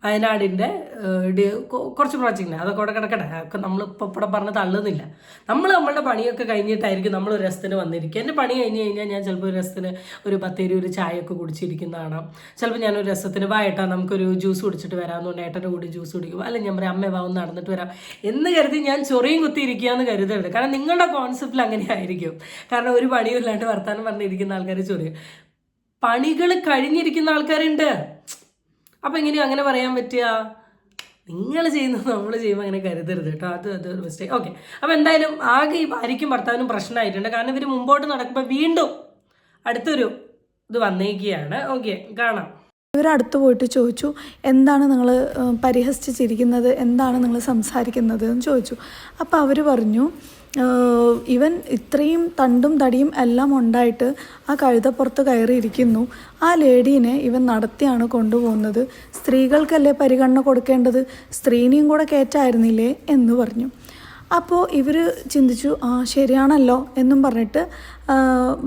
Speaker 2: വയനാടിന്റെ കുറച്ച് പ്രോജക്റ്റിന് അതൊക്കെ അവിടെ കിടക്കട്ടെ. അതൊക്കെ നമ്മൾ ഇപ്പോൾ ഇവിടെ പറഞ്ഞ് തള്ളുന്നില്ല. നമ്മൾ നമ്മളുടെ പണിയൊക്കെ കഴിഞ്ഞിട്ടായിരിക്കും നമ്മൾ ഒരു രസത്തിന് വന്നിരിക്കുക. എന്റെ പണി കഴിഞ്ഞ് കഴിഞ്ഞാൽ ഞാൻ ചിലപ്പോൾ ഒരു രസത്തിന് ഒരു പത്തേരി ഒരു ചായയൊക്കെ കുടിച്ചിരിക്കുന്ന കാണാം. ചിലപ്പോൾ ഞാനൊരു രസത്തിന് വായിട്ടാ നമുക്കൊരു ജ്യൂസ് കുടിച്ചിട്ട് വരാമെന്നുകൊണ്ട് ഏട്ടന്റെ കൂടി ജ്യൂസ് കുടിക്കും. അല്ലെങ്കിൽ ഞാൻ പറയാം അമ്മ വാവും നടന്നിട്ട് വരാം. എന്ന് കരുതി ഞാൻ ചൊറിയും കുത്തിയിരിക്കുക എന്ന് കരുതരുത്. കാരണം നിങ്ങളുടെ കോൺസെപ്റ്റിൽ അങ്ങനെ ആയിരിക്കും. കാരണം ഒരു പണിയും ഇല്ലാണ്ട് വർത്താനം പറഞ്ഞിരിക്കുന്ന ആൾക്കാർ ചൊറിയും. പണികൾ കഴിഞ്ഞിരിക്കുന്ന ആൾക്കാരുണ്ട്. അപ്പം എങ്ങനെയാ? അങ്ങനെ പറയാൻ പറ്റുക നിങ്ങൾ ചെയ്യുന്നത് നമ്മൾ ചെയ്യുമ്പോൾ അങ്ങനെ കരുതരുത് കേട്ടോ. അത് അത് മിസ്റ്റേക്ക് ഓക്കെ അപ്പോൾ എന്തായാലും ആകെ ഈ ഭാര്യയ്ക്കും ഭർത്താവിനും പ്രശ്നമായിട്ടുണ്ട്. കാരണം ഇവർ മുമ്പോട്ട് നടക്കുമ്പോൾ വീണ്ടും അടുത്തൊരു ഇത് വന്നേക്കുകയാണ്. ഓക്കെ കാണാം.
Speaker 1: ഇവരടുത്ത് പോയിട്ട് ചോദിച്ചു എന്താണ് നിങ്ങൾ പരിഹസിച്ചിരിക്കുന്നത്? എന്താണ് നിങ്ങൾ സംസാരിക്കുന്നത്? എന്ന് ചോദിച്ചു. അപ്പോൾ അവർ പറഞ്ഞു "ഏഹ്, ഇവൻ ഇത്രയും തണ്ടും തടിയും എല്ലാം ഉണ്ടായിട്ട് ആ കഴുതപ്പുറത്ത് കയറിയിരിക്കുന്നു. ആ ലേഡീനെ ഇവൻ നടത്തിയാണ് കൊണ്ടുപോകുന്നത്. സ്ത്രീകൾക്കല്ലേ പരിഗണന കൊടുക്കേണ്ടത്? സ്ത്രീനെയും കൂടെ കയറ്റായിരുന്നില്ലേ എന്ന് പറഞ്ഞു. അപ്പോൾ ഇവർ ചിന്തിച്ചു ആ ശരിയാണല്ലോ എന്നും പറഞ്ഞിട്ട്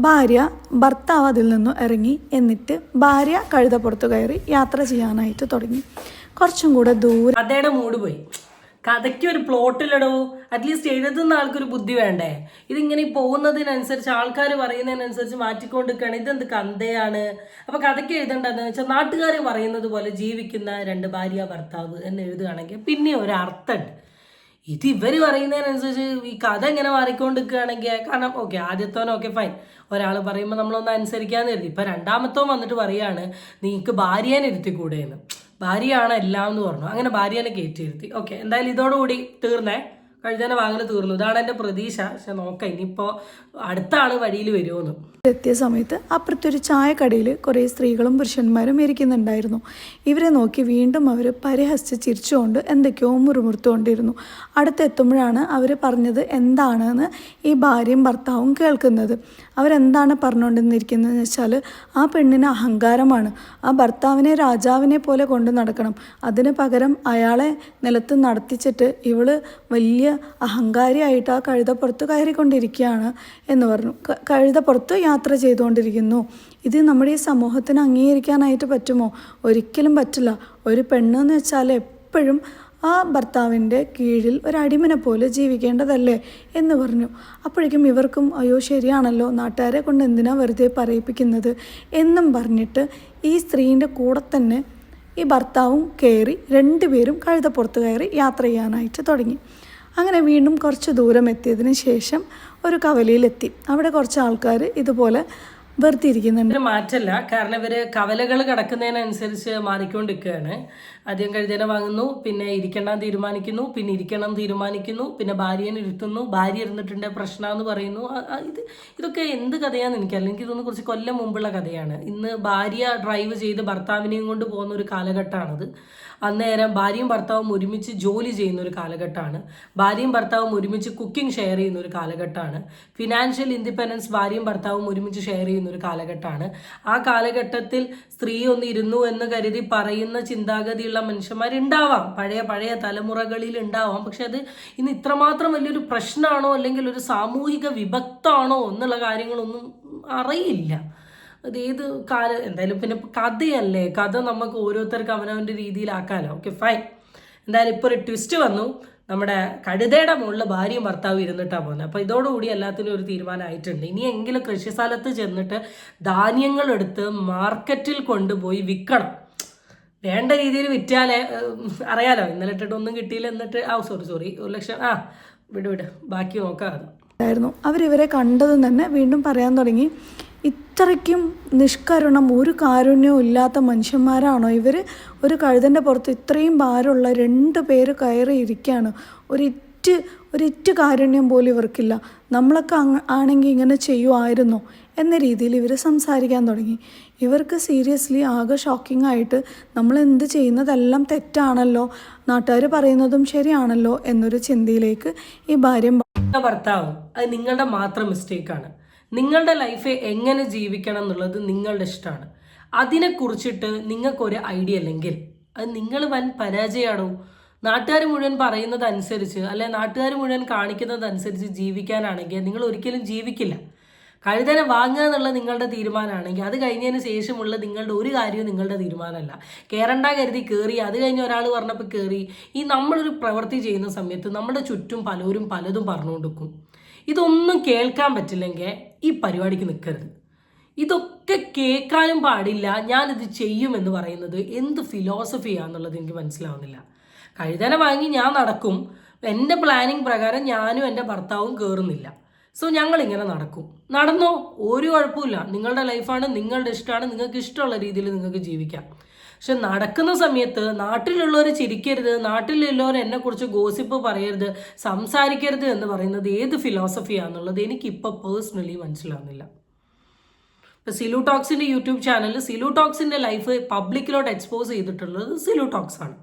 Speaker 1: ഭാര്യ ഭർത്താവ് അതിൽ നിന്നും ഇറങ്ങി എന്നിട്ട് ഭാര്യ കഴുതപ്പുറത്ത് കയറി യാത്ര ചെയ്യാനായിട്ട് തുടങ്ങി. കുറച്ചും കൂടെ ദൂരം
Speaker 2: അതേടെ മൂഡ് പോയി. കഥയ്ക്ക് ഒരു പ്ലോട്ടിലിടോ അറ്റ്ലീസ്റ്റ് എഴുതുന്ന ആൾക്കൊരു ബുദ്ധി വേണ്ടേ. ഇതിങ്ങനെ പോകുന്നതിനനുസരിച്ച് ആൾക്കാർ പറയുന്നതിനനുസരിച്ച് മാറ്റിക്കൊണ്ടിരിക്കുകയാണ്. ഇതെന്ത് കന്തയാണ് അപ്പോൾ കഥയ്ക്ക് എഴുതേണ്ടതെന്ന് വെച്ചാൽ നാട്ടുകാർ പറയുന്നത് പോലെ ജീവിക്കുന്ന രണ്ട് ഭാര്യ ഭർത്താവ് എന്ന് എഴുതുകയാണെങ്കിൽ പിന്നെ ഒരു അർത്ഥമുണ്ട് ഇത് ഇവർ പറയുന്നതിനനുസരിച്ച് ഈ കഥ ഇങ്ങനെ മാറിക്കൊണ്ടിരിക്കുകയാണെങ്കിൽ കാരണം ഓക്കെ ആദ്യത്തോനൊക്കെ ഫൈൻ ഒരാൾ പറയുമ്പോൾ നമ്മളൊന്ന് അനുസരിക്കാന്ന് കരുതി. ഇപ്പം രണ്ടാമത്തോ വന്നിട്ട് പറയാണ് നിങ്ങൾക്ക് ഭാര്യേനെ ഇരുത്തിക്കൂടെ എന്ന്. ഭാര്യയാണ് എല്ലാം എന്ന് പറഞ്ഞു. അങ്ങനെ ഭാര്യേനെ കയറ്റിയിരുത്തി ഓക്കെ എന്തായാലും ഇതോടുകൂടി തീർന്നേ. കഴുതേനെ വാങ്ങൽ തീർന്നു. ഇതാണ് എന്റെ പ്രതീക്ഷ. പക്ഷെ നോക്കാം ഇനിയിപ്പോൾ അടുത്ത ആൾ വഴിയിൽ വരുമെന്ന്
Speaker 1: എത്തിയ സമയത്ത് അപ്പുറത്തൊരു ചായക്കടയിൽ കുറേ സ്ത്രീകളും പുരുഷന്മാരും ഇരിക്കുന്നുണ്ടായിരുന്നു. ഇവരെ നോക്കി വീണ്ടും അവർ പരിഹസിച്ച് ചിരിച്ചുകൊണ്ട് എന്തൊക്കെയോ മുറുമുറുത്തുകൊണ്ടിരുന്നു. അടുത്തെത്തുമ്പോഴാണ് അവർ പറഞ്ഞത് എന്താണെന്ന് ഈ ഭാര്യയും ഭർത്താവും കേൾക്കുന്നത്. അവരെന്താണ് പറഞ്ഞുകൊണ്ടിരിക്കുന്നതെന്ന് വെച്ചാൽ ആ പെണ്ണിന് അഹങ്കാരമാണ്. ആ ഭർത്താവിനെ രാജാവിനെ പോലെ കൊണ്ട് നടക്കണം. അതിന് പകരം അയാളെ നിലത്ത് നടത്തിച്ചിട്ട് ഇവൾ വലിയ അഹങ്കാരിയായിട്ട് ആ കഴുതപ്പുറത്ത് കയറിക്കൊണ്ടിരിക്കുകയാണ് എന്ന് പറഞ്ഞു. കഴുതപ്പുറത്ത് യാത്ര ചെയ്തുകൊണ്ടിരിക്കുന്നു. ഇത് നമ്മുടെ ഈ സമൂഹത്തിന് അംഗീകരിക്കാനായിട്ട് പറ്റുമോ? ഒരിക്കലും പറ്റില്ല. ഒരു പെണ്ണെന്ന് വെച്ചാൽ എപ്പോഴും ആ ഭർത്താവിന്റെ കീഴിൽ ഒരു അടിമനെ പോലെ ജീവിക്കേണ്ടതല്ലേ എന്ന് പറഞ്ഞു. അപ്പോഴേക്കും ഇവർക്കും അയ്യോ ശരിയാണല്ലോ നാട്ടുകാരെ കൊണ്ട് എന്തിനാ വെറുതെ പറയിപ്പിക്കുന്നത്? എന്നും പറഞ്ഞിട്ട് ഈ സ്ത്രീന്റെ കൂടെ തന്നെ ഈ ഭർത്താവും കയറി രണ്ടുപേരും കഴുതപ്പുറത്ത് കയറി യാത്ര ചെയ്യാനായിട്ട് തുടങ്ങി. അങ്ങനെ വീണ്ടും കുറച്ച് ദൂരം എത്തിയതിന് ശേഷം ഒരു കവലയിലെത്തി. അവിടെ കുറച്ച് ആൾക്കാർ ഇതുപോലെ വെറുതെ ഇരിക്കുന്നുണ്ട്.
Speaker 2: മാറ്റല്ല. കാരണം ഇവർ കവലകൾ കിടക്കുന്നതിനനുസരിച്ച് മാറിക്കൊണ്ടിരിക്കുകയാണ്. ആദ്യം കഴുതേനെ വാങ്ങുന്നു പിന്നെ ഇരിക്കണം തീരുമാനിക്കുന്നു പിന്നെ ഇരിക്കണം തീരുമാനിക്കുന്നു പിന്നെ ഭാര്യനെ ഇരുത്തുന്നു. ഭാര്യ ഇരുന്നിട്ടുണ്ട് പ്രശ്നമെന്ന് പറയുന്നു. ഇത് ഇതൊക്കെ എന്ത് കഥയാന്ന് എനിക്ക് എനിക്ക് തോന്നുന്നു കുറച്ച് കൊല്ലം മുമ്പുള്ള കഥയാണ്. ഇന്ന് ഭാര്യ ഡ്രൈവ് ചെയ്ത് ഭർത്താവിനെയും കൊണ്ട് പോകുന്ന ഒരു കാലഘട്ടമാണത്. അന്നേരം ഭാര്യയും ഭർത്താവും ഒരുമിച്ച് ജോലി ചെയ്യുന്ന ഒരു കാലഘട്ടമാണ്. ഭാര്യയും ഭർത്താവും ഒരുമിച്ച് കുക്കിംഗ് ഷെയർ ചെയ്യുന്ന ഒരു കാലഘട്ടമാണ്. ഫിനാൻഷ്യൽ ഇൻഡിപെൻഡൻസ് ഭാര്യയും ഭർത്താവും ഒരുമിച്ച് ഷെയർ ചെയ്യുന്ന ഒരു കാലഘട്ടമാണ്. ആ കാലഘട്ടത്തിൽ സ്ത്രീ ഒന്ന് ഇരുന്നു എന്ന് കരുതി പറയുന്ന ചിന്താഗതിയുള്ള മനുഷ്യന്മാരുണ്ടാവാം. പഴയ പഴയ തലമുറകളിൽ ഉണ്ടാവാം. പക്ഷെ അത് ഇന്ന് ഇത്രമാത്രം വലിയൊരു പ്രശ്നമാണോ അല്ലെങ്കിൽ ഒരു സാമൂഹിക വിഭക്തമാണോ എന്നുള്ള കാര്യങ്ങളൊന്നും അറിയില്ല. അത് ഏത് കാല എന്തായാലും പിന്നെ കഥയല്ലേ. കഥ നമുക്ക് ഓരോരുത്തർക്ക് അവനവന്റെ രീതിയിലാക്കാലോ. ഓക്കെ ഫൈൻ എന്തായാലും ഇപ്പോൾ ഒരു ട്വിസ്റ്റ് വന്നു. നമ്മുടെ കഴുതയുടെ മുകളിൽ ഭാര്യയും ഭർത്താവും ഇരുന്നിട്ടാണ് പോകുന്നത്. അപ്പോൾ ഇതോടുകൂടി എല്ലാത്തിനും ഒരു തീരുമാനമായിട്ടുണ്ട്. ഇനിയെങ്കിലും കൃഷി സ്ഥലത്ത് ചെന്നിട്ട് ധാന്യങ്ങൾ എടുത്ത് മാർക്കറ്റിൽ കൊണ്ടുപോയി വിൽക്കണം. വേണ്ട രീതിയിൽ വിറ്റാലേ അറിയാലോ. ഇന്നലെ ഇട്ടിട്ട് ഒന്നും കിട്ടിയില്ല എന്നിട്ട് ആ സോറി സോറി ഒരു ലക്ഷം ആ വിട് വിട്. ബാക്കി നോക്കാം.
Speaker 1: ആയിരുന്നു. അവരിവരെ കണ്ടതും തന്നെ വീണ്ടും പറയാൻ തുടങ്ങി. ഇത്രയ്ക്കും നിഷ്കരുണം ഒരു കാരുണ്യവും ഇല്ലാത്ത മനുഷ്യന്മാരാണോ? ഇവർ ഒരു കഴുതന്റെ പുറത്ത് ഇത്രയും ഭാരമുള്ള രണ്ട് പേര് കയറി ഇരിക്കുകയാണ് ഒരിറ്റ് ഒരിറ്റ് കാരുണ്യം പോലും ഇവർക്കില്ല. നമ്മളൊക്കെ ആണെങ്കിൽ ഇങ്ങനെ ചെയ്യുമായിരുന്നോ എന്ന രീതിയിൽ ഇവർ സംസാരിക്കാൻ തുടങ്ങി. ഇവർക്ക് സീരിയസ്ലി ആകെ ഷോക്കിംഗ് ആയിട്ട് നമ്മൾ എന്ത് ചെയ്യുന്നതെല്ലാം തെറ്റാണല്ലോ? നാട്ടുകാർ പറയുന്നതും ശരിയാണല്ലോ എന്നൊരു ചിന്തയിലേക്ക് ഈ
Speaker 2: ഭാര്യം ഭർത്താവ് അത് നിങ്ങളുടെ മാത്രം മിസ്റ്റേക്കാണ് നിങ്ങളുടെ ലൈഫ് എങ്ങനെ ജീവിക്കണം എന്നുള്ളത് നിങ്ങളുടെ ഇഷ്ടമാണ്. അതിനെക്കുറിച്ചിട്ട് നിങ്ങൾക്കൊരു ഐഡിയ അല്ലെങ്കിൽ അത് നിങ്ങൾ വൻ പരാജയമാണോ? നാട്ടുകാർ മുഴുവൻ പറയുന്നത് അനുസരിച്ച് അല്ലെ നാട്ടുകാർ മുഴുവൻ കാണിക്കുന്നത് അനുസരിച്ച് ജീവിക്കാനാണെങ്കിൽ നിങ്ങൾ ഒരിക്കലും ജീവിക്കില്ല. കഴുതനെ വാങ്ങുക എന്നുള്ള നിങ്ങളുടെ തീരുമാനമാണെങ്കിൽ അത് കഴിഞ്ഞതിന് ശേഷമുള്ള നിങ്ങളുടെ ഒരു കാര്യവും നിങ്ങളുടെ തീരുമാനമല്ല. കയറണ്ട കരുതി കയറി അത് കഴിഞ്ഞ് ഒരാൾ പറഞ്ഞപ്പോൾ കയറി ഈ നമ്മളൊരു പ്രവൃത്തി ചെയ്യുന്ന സമയത്ത് നമ്മുടെ ചുറ്റും പലരും പലതും പറഞ്ഞുകൊണ്ടിരിക്കും ഇതൊന്നും കേൾക്കാൻ പറ്റില്ലെങ്കിൽ ഈ പരിപാടിക്ക് നിൽക്കരുത് ഇതൊക്കെ കേൾക്കാനും പാടില്ല ഞാനിത് ചെയ്യുമെന്ന് പറയുന്നത് എന്ത് ഫിലോസഫിയാണെന്നുള്ളത് എനിക്ക് മനസ്സിലാവുന്നില്ല. കഴുതനെ വാങ്ങി ഞാൻ നടക്കും. എന്റെ പ്ലാനിങ് പ്രകാരം ഞാനും എന്റെ ഭർത്താവും കയറുന്നില്ല സോ ഞങ്ങളിങ്ങനെ നടക്കും. നടന്നോ? ഒരു കുഴപ്പമില്ല നിങ്ങളുടെ ലൈഫാണ് നിങ്ങളുടെ ഇഷ്ടമാണ് നിങ്ങൾക്ക് ഇഷ്ടമുള്ള രീതിയിൽ നിങ്ങൾക്ക് ജീവിക്കാം. പക്ഷെ നടക്കുന്ന സമയത്ത് നാട്ടിലുള്ളവർ ചിരിക്കരുത് നാട്ടിലുള്ളവർ എന്നെക്കുറിച്ച് ഗോസിപ്പ് പറയരുത് സംസാരിക്കരുത് എന്ന് പറയുന്നത് ഏത് ഫിലോസഫിയാണെന്നുള്ളത് എനിക്ക് ഇപ്പോൾ പേഴ്സണലി മനസ്സിലാവുന്നില്ല. ഇപ്പോൾ സിലു ടോക്സിന്റെ യൂട്യൂബ് ചാനലിൽ സിലു ടോക്സിന്റെ ലൈഫ് പബ്ലിക്കിലോട്ട് എക്സ്പോസ് ചെയ്തിട്ടുള്ളത് സിലു ടോക്സ് ആണ്.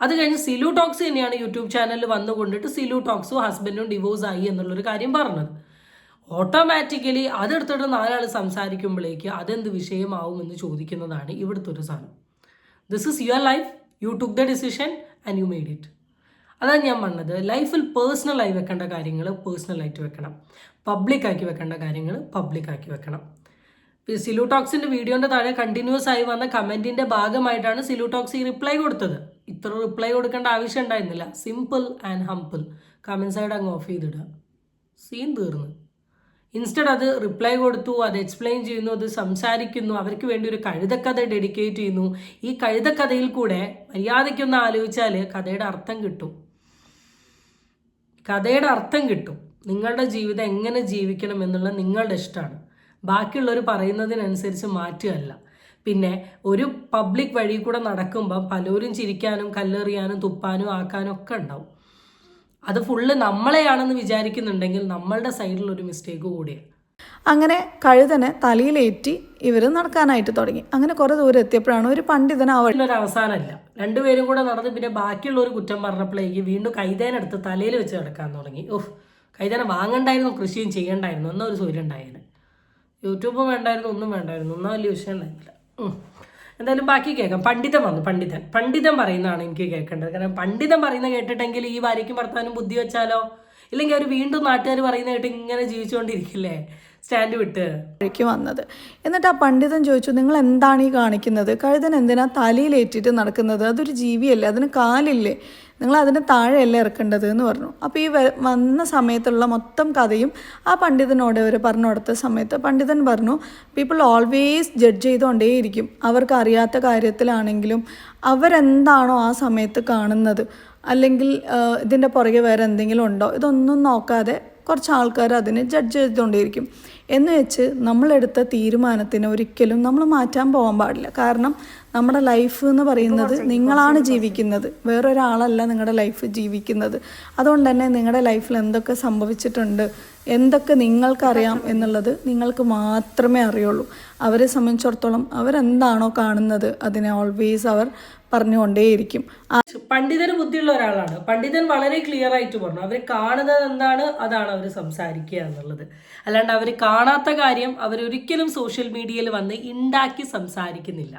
Speaker 2: അത് കഴിഞ്ഞ് സിലു ടോക്സ് തന്നെയാണ് യൂട്യൂബ് ചാനലിൽ വന്നുകൊണ്ടിട്ട് സിലു ടോക്സും ഹസ്ബൻഡും ഡിവോഴ്സ് ആയി എന്നുള്ളൊരു കാര്യം പറഞ്ഞത്. ഓട്ടോമാറ്റിക്കലി അതെടുത്തിട്ട് നാലാൾ സംസാരിക്കുമ്പോഴേക്ക് അതെന്ത് വിഷയമാവും എന്ന് ചോദിക്കുന്നതാണ് ഇവിടുത്തെ ഒരു സാധനം. This is your life you took the decision and you made it അതാണ് ഞാൻ പറഞ്ഞത്. ലൈഫിൽ പേഴ്സണലായി വെക്കേണ്ട കാര്യങ്ങൾ പേഴ്സണലായിട്ട് വെക്കണം. പബ്ലിക്കാക്കി വെക്കേണ്ട കാര്യങ്ങൾ പബ്ലിക്കാക്കി വെക്കണം. ഈ വീഡിയോന്റെ താഴെ കണ്ടിന്യൂസ് ആയി വന്ന കമന്റിന്റെ ഭാഗമായിട്ടാണ് സിലൂടോക്സ് ഈ റിപ്ലൈ കൊടുത്തത്. ഇത്ര റിപ്ലൈ കൊടുക്കേണ്ട ആവശ്യം ഉണ്ടായിരുന്നില്ല. Simple and humble comments side അങ്ങ് ഓഫ് ചെയ്തിടുക. സീൻ തീർന്നു. ഇൻസ്റ്റഡ് അത് റിപ്ലൈ കൊടുത്തു അത് എക്സ്പ്ലെയിൻ ചെയ്യുന്നു അത് സംസാരിക്കുന്നു അവർക്ക് വേണ്ടി ഒരു കഴുതക്കഥ ഡെഡിക്കേറ്റ് ചെയ്യുന്നു. ഈ കഴുതക്കഥയിൽ കൂടെ മര്യാദയ്ക്കൊന്ന് ആലോചിച്ചാൽ കഥയുടെ അർത്ഥം കിട്ടും. കഥയുടെ അർത്ഥം കിട്ടും. നിങ്ങളുടെ ജീവിതം എങ്ങനെ ജീവിക്കണം എന്നുള്ളത് നിങ്ങളുടെ ഇഷ്ടമാണ്. ബാക്കിയുള്ളവർ പറയുന്നതിനനുസരിച്ച് മാറ്റുകയല്ല. പിന്നെ ഒരു പബ്ലിക് വഴി കൂടെ നടക്കുമ്പം പലരും ചിരിക്കാനും കല്ലെറിയാനും തുപ്പാനും ആക്കാനും ഒക്കെ ഉണ്ടാവും. അത് ഫുള്ള് നമ്മളെയാണെന്ന് വിചാരിക്കുന്നുണ്ടെങ്കിൽ നമ്മളുടെ സൈഡിൽ ഒരു മിസ്റ്റേക്ക് കൂടിയാണ്
Speaker 1: അങ്ങനെ കഴുതനെ തലയിലേറ്റി ഇവർ നടക്കാനായിട്ട് തുടങ്ങി. അങ്ങനെ കുറേ ദൂരം എത്തിയപ്പോഴാണ് ഒരു പണ്ഡിതൻ ആ വഴി
Speaker 2: ഒരു അവസാനമല്ല രണ്ടുപേരും കൂടെ നടന്ന് പിന്നെ ബാക്കിയുള്ള ഒരു കുറ്റം പറഞ്ഞപ്പോഴേക്ക് വീണ്ടും കൈതേനെടുത്ത് തലയിൽ വെച്ച് കിടക്കാൻ തുടങ്ങി. ഓഹ് കൈതേനെ വാങ്ങണ്ടായിരുന്നു കൃഷിയും ചെയ്യണ്ടായിരുന്നു എന്നൊരു ഒരു ഉണ്ടായിരുന്നു യൂട്യൂബും വേണ്ടായിരുന്നു ഒന്നും വേണ്ടായിരുന്നു ഒന്നും വലിയ വിഷയം ഉണ്ടായിരുന്നില്ല. എന്തായാലും ബാക്കി കേൾക്കാം. പണ്ഡിതൻ വന്നു പണ്ഡിതൻ. പണ്ഡിതൻ പറയുന്നതാണ് എനിക്ക് കേൾക്കേണ്ടത്. കാരണം പണ്ഡിതൻ പറയുന്ന കേട്ടിട്ടെങ്കിൽ ഈ ഭാര്യയ്ക്കും ഭർത്താവിനും ബുദ്ധി വെച്ചാലോ? ഇല്ലെങ്കിൽ അവർ വീണ്ടും നാട്ടുകാർ പറയുന്ന കേട്ട് ഇങ്ങനെ ജീവിച്ചുകൊണ്ടിരിക്കില്ലേ? സ്റ്റാൻഡ് വിട്ട്.
Speaker 1: ഇടയ്ക്ക് വന്നത്. എന്നിട്ട് ആ പണ്ഡിതൻ ചോദിച്ചു നിങ്ങൾ എന്താണ് ഈ കാണിക്കുന്നത്? കഴുതൻ എന്തിനാ തലയിലേറ്റിട്ട് നടക്കുന്നത്? അതൊരു ജീവിയല്ലേ അതിന് കാലില്ലേ? നിങ്ങൾ അതിന് താഴെയല്ലേ ഇറക്കേണ്ടത്? എന്ന് പറഞ്ഞു. അപ്പോൾ ഈ വന്ന സമയത്തുള്ള മൊത്തം കഥയും ആ പണ്ഡിതനോട് അവർ പറഞ്ഞു കൊടുത്ത സമയത്ത് പണ്ഡിതൻ പറഞ്ഞു പീപ്പിൾ ഓൾവേസ് ജഡ്ജ് ചെയ്തുകൊണ്ടേയിരിക്കും അവർക്ക് അറിയാത്ത കാര്യത്തിലാണെങ്കിലും അവരെന്താണോ ആ സമയത്ത് കാണുന്നത്? അല്ലെങ്കിൽ ഇതിന്റെ പുറകെ വേറെ എന്തെങ്കിലും ഉണ്ടോ? ഇതൊന്നും നോക്കാതെ കുറച്ച് ആൾക്കാർ അതിനെ ജഡ്ജ് ചെയ്തുകൊണ്ടേയിരിക്കും. എന്ന് വെച്ച് നമ്മളെടുത്ത തീരുമാനത്തിന് ഒരിക്കലും നമ്മൾ മാറ്റാൻ പോകാൻ പാടില്ല. കാരണം നമ്മുടെ ലൈഫ് എന്ന് പറയുന്നത് നിങ്ങളാണ് ജീവിക്കുന്നത്. വേറൊരാളല്ല നിങ്ങളുടെ ലൈഫ് ജീവിക്കുന്നത്. അതുകൊണ്ട് തന്നെ നിങ്ങളുടെ ലൈഫിൽ എന്തൊക്കെ സംഭവിച്ചിട്ടുണ്ട് എന്തൊക്കെ നിങ്ങൾക്കറിയാം എന്നുള്ളത് നിങ്ങൾക്ക് മാത്രമേ അറിയുള്ളൂ. അവരെ സംബന്ധിച്ചിടത്തോളം അവരെന്താണോ കാണുന്നത് അതിനെ ഓൾവേസ് അവർ പറഞ്ഞുകൊണ്ടേയിരിക്കും.
Speaker 2: പണ്ഡിതന് ബുദ്ധിയുള്ള ഒരാളാണ്. പണ്ഡിതൻ വളരെ ക്ലിയർ ആയിട്ട് പറഞ്ഞു. അവർ കാണുന്നത് എന്താണ് അതാണ് അവർ സംസാരിക്കുക എന്നുള്ളത്. അല്ലാണ്ട് അവർ കാണാത്ത കാര്യം അവരൊരിക്കലും സോഷ്യൽ മീഡിയയിൽ വന്ന് ഉണ്ടാക്കി സംസാരിക്കുന്നില്ല.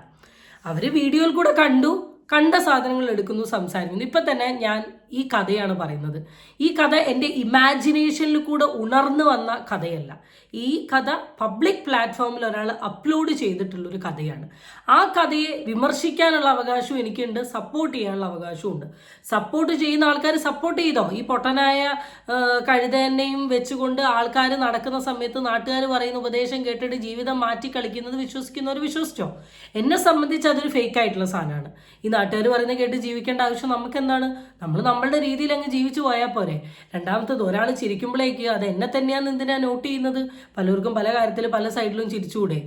Speaker 2: അവർ വീഡിയോയിൽ കൂടെ കണ്ടു കണ്ട സാധനങ്ങൾ എടുക്കുന്നു സംസാരിക്കുന്നു. ഇപ്പം തന്നെ ഞാൻ ഈ കഥയാണ് പറയുന്നത്. ഈ കഥ എന്റെ ഇമാജിനേഷനിൽ കൂടെ ഉണർന്നു വന്ന കഥയല്ല. ഈ കഥ പബ്ലിക് പ്ലാറ്റ്ഫോമിൽ ഒരാൾ അപ്ലോഡ് ചെയ്തിട്ടുള്ളൊരു കഥയാണ്. ആ കഥയെ വിമർശിക്കാനുള്ള അവകാശവും എനിക്കുണ്ട് സപ്പോർട്ട് ചെയ്യാനുള്ള അവകാശവും ഉണ്ട്. സപ്പോർട്ട് ചെയ്യുന്ന ആൾക്കാർ സപ്പോർട്ട് ചെയ്തോ? ഈ പൊട്ടനായ കഴുതേനെയും വെച്ചുകൊണ്ട് ആൾക്കാർ നടക്കുന്ന സമയത്ത് നാട്ടുകാർ പറയുന്ന ഉപദേശം കേട്ടിട്ട് ജീവിതം മാറ്റി കളിക്കുന്നത് വിശ്വസിക്കുന്നവർ വിശ്വസിച്ചോ? എന്നെ സംബന്ധിച്ച് അതൊരു ഫേക്ക് ആയിട്ടുള്ള സാധനമാണ്. ഈ നാട്ടുകാർ പറയുന്നത് കേട്ട് ജീവിക്കേണ്ട ആവശ്യം നമുക്ക് എന്താണ് നമ്മൾ നമ്മൾ നമ്മളുടെ രീതിയിൽ അങ്ങ് ജീവിച്ചു പോയാൽ പോരെ. രണ്ടാമത്തത് ഒരാൾ ചിരിക്കുമ്പോഴേക്ക് അത് എന്നെ തന്നെയാണ് എന്തിനാ നോട്ട് ചെയ്യുന്നത്? പലർക്കും പല കാര്യത്തിൽ പല സൈഡിലും ചിരിച്ചുകൂടെ?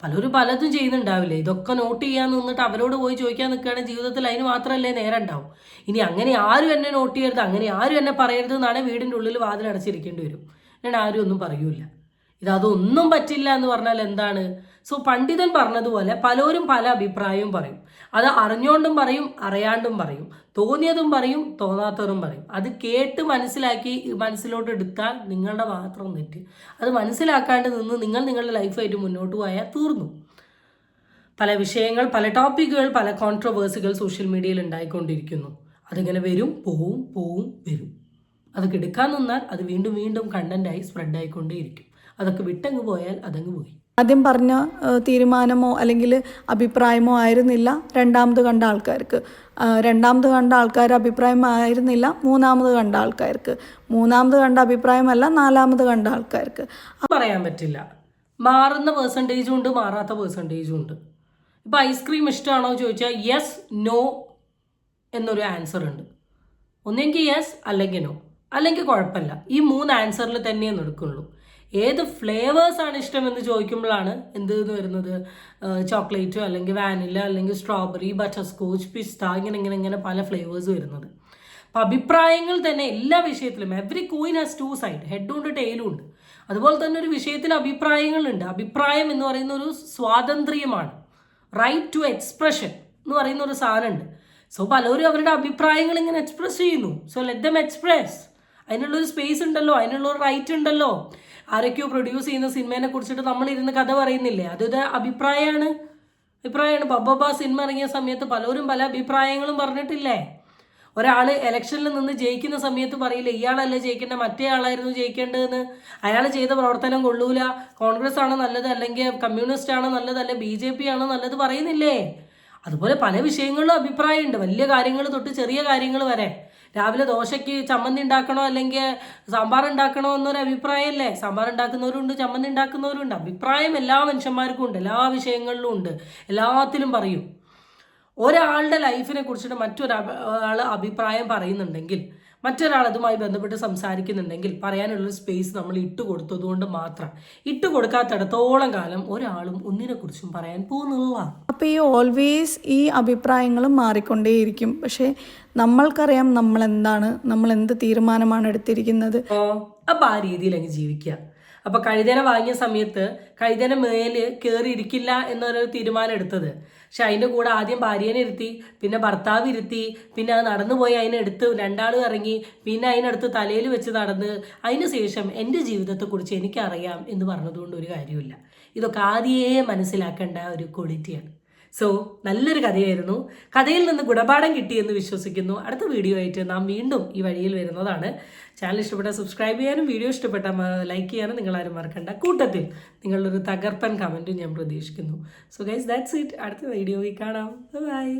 Speaker 2: പലരും പലതും ചെയ്യുന്നുണ്ടാവില്ലേ? ഇതൊക്കെ നോട്ട് ചെയ്യാന്ന് നിന്നിട്ട് അവരോട് പോയി ചോദിക്കാൻ നിൽക്കുകയാണെങ്കിൽ ജീവിതത്തിൽ. അതിന് മാത്രമല്ലേ നേരം ഉണ്ടാവും ഇനി അങ്ങനെ ആരും എന്നെ നോട്ട് ചെയ്യരുത് അങ്ങനെ ആരും എന്നെ പറയരുത് എന്നാണ് വീടിന്റെ ഉള്ളിൽ വാതിൽ അടച്ചിരിക്കേണ്ടി വരും. ഞാൻ ആരും ഒന്നും പറയൂല ഇതൊന്നും പറ്റില്ല എന്ന് പറഞ്ഞാൽ എന്താണ്? സോ പണ്ഡിതൻ പറഞ്ഞതുപോലെ പലരും പല അഭിപ്രായവും പറയും. അത് അറിഞ്ഞുകൊണ്ടും പറയും അറിയാണ്ടും പറയും. തോന്നിയതും പറയും തോന്നാത്തതും പറയും. അത് കേട്ട് മനസ്സിലാക്കി മനസ്സിലോട്ട് എടുത്താൽ നിങ്ങളുടെ മാത്രം തെറ്റ്. അത് മനസ്സിലാക്കാണ്ട് നിന്ന് നിങ്ങൾ നിങ്ങളുടെ ലൈഫായിട്ട് മുന്നോട്ട് പോയാൽ തീർന്നു. പല വിഷയങ്ങൾ പല ടോപ്പിക്കുകൾ പല കോൺട്രവേഴ്സുകൾ സോഷ്യൽ മീഡിയയിൽ ഉണ്ടായിക്കൊണ്ടിരിക്കുന്നു. അതിങ്ങനെ വരും പോവും പോവും വരും. അതൊക്കെ എടുക്കാൻ നിന്നാൽ അത് വീണ്ടും വീണ്ടും കണ്ടന്റായി സ്പ്രെഡ് ആയിക്കൊണ്ടേയിരിക്കും. അതൊക്കെ വിട്ടങ്ങ് പോയാൽ അതങ്ങ് പോയി.
Speaker 1: ആദ്യം പറഞ്ഞ തീരുമാനമോ അല്ലെങ്കിൽ അഭിപ്രായമോ ആയിരുന്നില്ല. രണ്ടാമത് കണ്ട ആൾക്കാർക്ക്. രണ്ടാമത് കണ്ട ആൾക്കാർ അഭിപ്രായം ആയിരുന്നില്ല. മൂന്നാമത് കണ്ട ആൾക്കാർക്ക്. മൂന്നാമത് കണ്ട അഭിപ്രായമല്ല നാലാമത് കണ്ട ആൾക്കാർക്ക്.
Speaker 2: പറയാൻ പറ്റില്ല. മാറുന്ന പേഴ്സന്റേജും ഉണ്ട് മാറാത്ത പേഴ്സന്റേജും ഉണ്ട്. ഇപ്പം ഐസ്ക്രീം ഇഷ്ടമാണോ ചോദിച്ചാൽ യെസ് നോ എന്നൊരു ആൻസർ ഉണ്ട്. ഒന്നെങ്കിൽ യെസ് അല്ലെങ്കിൽ നോ അല്ലെങ്കിൽ കുഴപ്പമില്ല. ഈ മൂന്ന് ആൻസറിൽ തന്നെയേ നടക്കുള്ളൂ. ഏത് ഫ്ലേവേഴ്സ് ആണ് ഇഷ്ടമെന്ന് ചോദിക്കുമ്പോഴാണ് എന്ത് എന്ന് വരുന്നത്? ചോക്ലേറ്റോ അല്ലെങ്കിൽ വാനില അല്ലെങ്കിൽ സ്ട്രോബെറി ബട്ടർ സ്കോച്ച് പിസ്ത ഇങ്ങനെ ഇങ്ങനെ ഇങ്ങനെ പല ഫ്ലേവേഴ്സ് വരുന്നത്. അപ്പം അഭിപ്രായങ്ങൾ തന്നെ എല്ലാ വിഷയത്തിലും every coin has two side ഹെഡും ഉണ്ട് ടെയിലും ഉണ്ട്. അതുപോലെ തന്നെ ഒരു വിഷയത്തിൽ അഭിപ്രായങ്ങളുണ്ട്. അഭിപ്രായം എന്ന് പറയുന്ന ഒരു സ്വാതന്ത്ര്യമാണ്. റൈറ്റ് ടു എക്സ്പ്രഷൻ എന്ന് പറയുന്ന ഒരു സാധനമുണ്ട്. സോ പലരും അവരുടെ അഭിപ്രായങ്ങൾ ഇങ്ങനെ എക്സ്പ്രസ് ചെയ്യുന്നു. സോ ലെറ്റ് ദം എക്സ്പ്രസ് അതിനുള്ളൊരു സ്പേസ് ഉണ്ടല്ലോ അതിനുള്ള ഒരു റൈറ്റ് ഉണ്ടല്ലോ ആരൊക്കെയോ പ്രൊഡ്യൂസ് ചെയ്യുന്ന സിനിമേനെ കുറിച്ചിട്ട് നമ്മൾ ഇരുന്ന് കഥ പറയുന്നില്ലേ? അതൊരു അഭിപ്രായമാണ്. അഭിപ്രായമാണ്. ബബ്ബബ സിനിമ ഇറങ്ങിയ സമയത്ത് പലരും പല അഭിപ്രായങ്ങളും പറഞ്ഞിട്ടില്ലേ? ഒരാൾ ഇലക്ഷനിൽ നിന്ന് ജയിക്കുന്ന സമയത്ത് പറയില്ല ഇയാളല്ല ജയിക്കേണ്ട മറ്റേ ആളായിരുന്നു ജയിക്കേണ്ടതെന്ന്? അയാൾ ചെയ്ത പ്രവർത്തനം കൊള്ളൂല. കോൺഗ്രസ് ആണ് നല്ലത്? അല്ലെങ്കിൽ കമ്മ്യൂണിസ്റ്റ് ആണ് നല്ലത്? അല്ലെ ബി ജെ പി ആണ് നല്ലത്? പറയുന്നില്ലേ? അതുപോലെ പല വിഷയങ്ങളിലും അഭിപ്രായമുണ്ട്. വലിയ കാര്യങ്ങൾ തൊട്ട് ചെറിയ കാര്യങ്ങൾ വരെ. രാവിലെ ദോശയ്ക്ക് ചമ്മന്തി ഉണ്ടാക്കണോ അല്ലെങ്കിൽ സാമ്പാർ ഉണ്ടാക്കണോ എന്നൊരു അഭിപ്രായമല്ലേ? സാമ്പാർ ഉണ്ടാക്കുന്നവരുണ്ട് ചമ്മന്തി ഉണ്ടാക്കുന്നവരുണ്ട്. അഭിപ്രായം എല്ലാ മനുഷ്യന്മാർക്കും ഉണ്ട് എല്ലാ വിഷയങ്ങളിലും ഉണ്ട്. എല്ലാത്തിലും പറയും. ഒരാളുടെ ലൈഫിനെ കുറിച്ചിട്ട് മറ്റൊരാൾ അഭിപ്രായം പറയുന്നുണ്ടെങ്കിൽ മറ്റൊരാൾ അതുമായി ബന്ധപ്പെട്ട് സംസാരിക്കുന്നുണ്ടെങ്കിൽ പറയാനുള്ള സ്പേസ് നമ്മൾ ഇട്ട് കൊടുത്തതുകൊണ്ട് മാത്രം. ഇട്ട് കൊടുക്കാത്തിടത്തോളം കാലം ഒരാളും ഒന്നിനെക്കുറിച്ചും പറയാൻ പോകുന്നില്ല.
Speaker 1: അപ്പോൾ ഈ ഓൾവേസ് ഈ അഭിപ്രായങ്ങളും മാറിക്കൊണ്ടേയിരിക്കും. പക്ഷേ നമ്മൾക്കറിയാം നമ്മൾ എന്താണ് നമ്മൾ എന്ത് തീരുമാനമാണ് എടുത്തിരിക്കുന്നത്.
Speaker 2: അപ്പോൾ ആ രീതിയിൽ അങ്ങ് ജീവിക്കുക. അപ്പോൾ കഴുതേനെ വാങ്ങിയ സമയത്ത് കഴുതേന മേൽ കേറി ഇരിക്കില്ല എന്നൊരു തീരുമാനം എടുത്തത്. പക്ഷെ അതിന്റെ കൂടെ ആദ്യം ഭാര്യേനെ ഇരുത്തി പിന്നെ ഭർത്താവ് ഇരുത്തി പിന്നെ അത് നടന്നുപോയി അതിനെടുത്ത് രണ്ടാളും ഇറങ്ങി പിന്നെ അതിനടുത്ത് തലയിൽ വെച്ച് നടന്ന് അതിന് ശേഷം എന്റെ ജീവിതത്തെക്കുറിച്ച് എനിക്കറിയാം എന്ന് പറഞ്ഞതുകൊണ്ട് ഒരു കാര്യമില്ല ഇതൊക്കെ ആദ്യമേ മനസ്സിലാക്കേണ്ട ഒരു ക്വാളിറ്റിയാണ്. സോ നല്ലൊരു കഥയായിരുന്നു. കഥയിൽ നിന്ന് ഗുണപാഠം കിട്ടിയെന്ന് വിശ്വസിക്കുന്നു. അടുത്ത വീഡിയോ ആയിട്ട് നാം വീണ്ടും ഈ വഴിയിൽ വരുന്നതാണ്. ചാനൽ ഇഷ്ടപ്പെട്ടാൽ സബ്സ്ക്രൈബ് ചെയ്യാനും വീഡിയോ ഇഷ്ടപ്പെട്ടാൽ ലൈക്ക് ചെയ്യാനും നിങ്ങളാരും മറക്കണ്ട. കൂട്ടത്തിൽ നിങ്ങളൊരു തകർപ്പൻ കമന്റും ഞാൻ പ്രതീക്ഷിക്കുന്നു. സോ ഗൈസ് ദാറ്റ്സ് ഇറ്റ് അടുത്ത വീഡിയോയിൽ കാണാം. ബൈ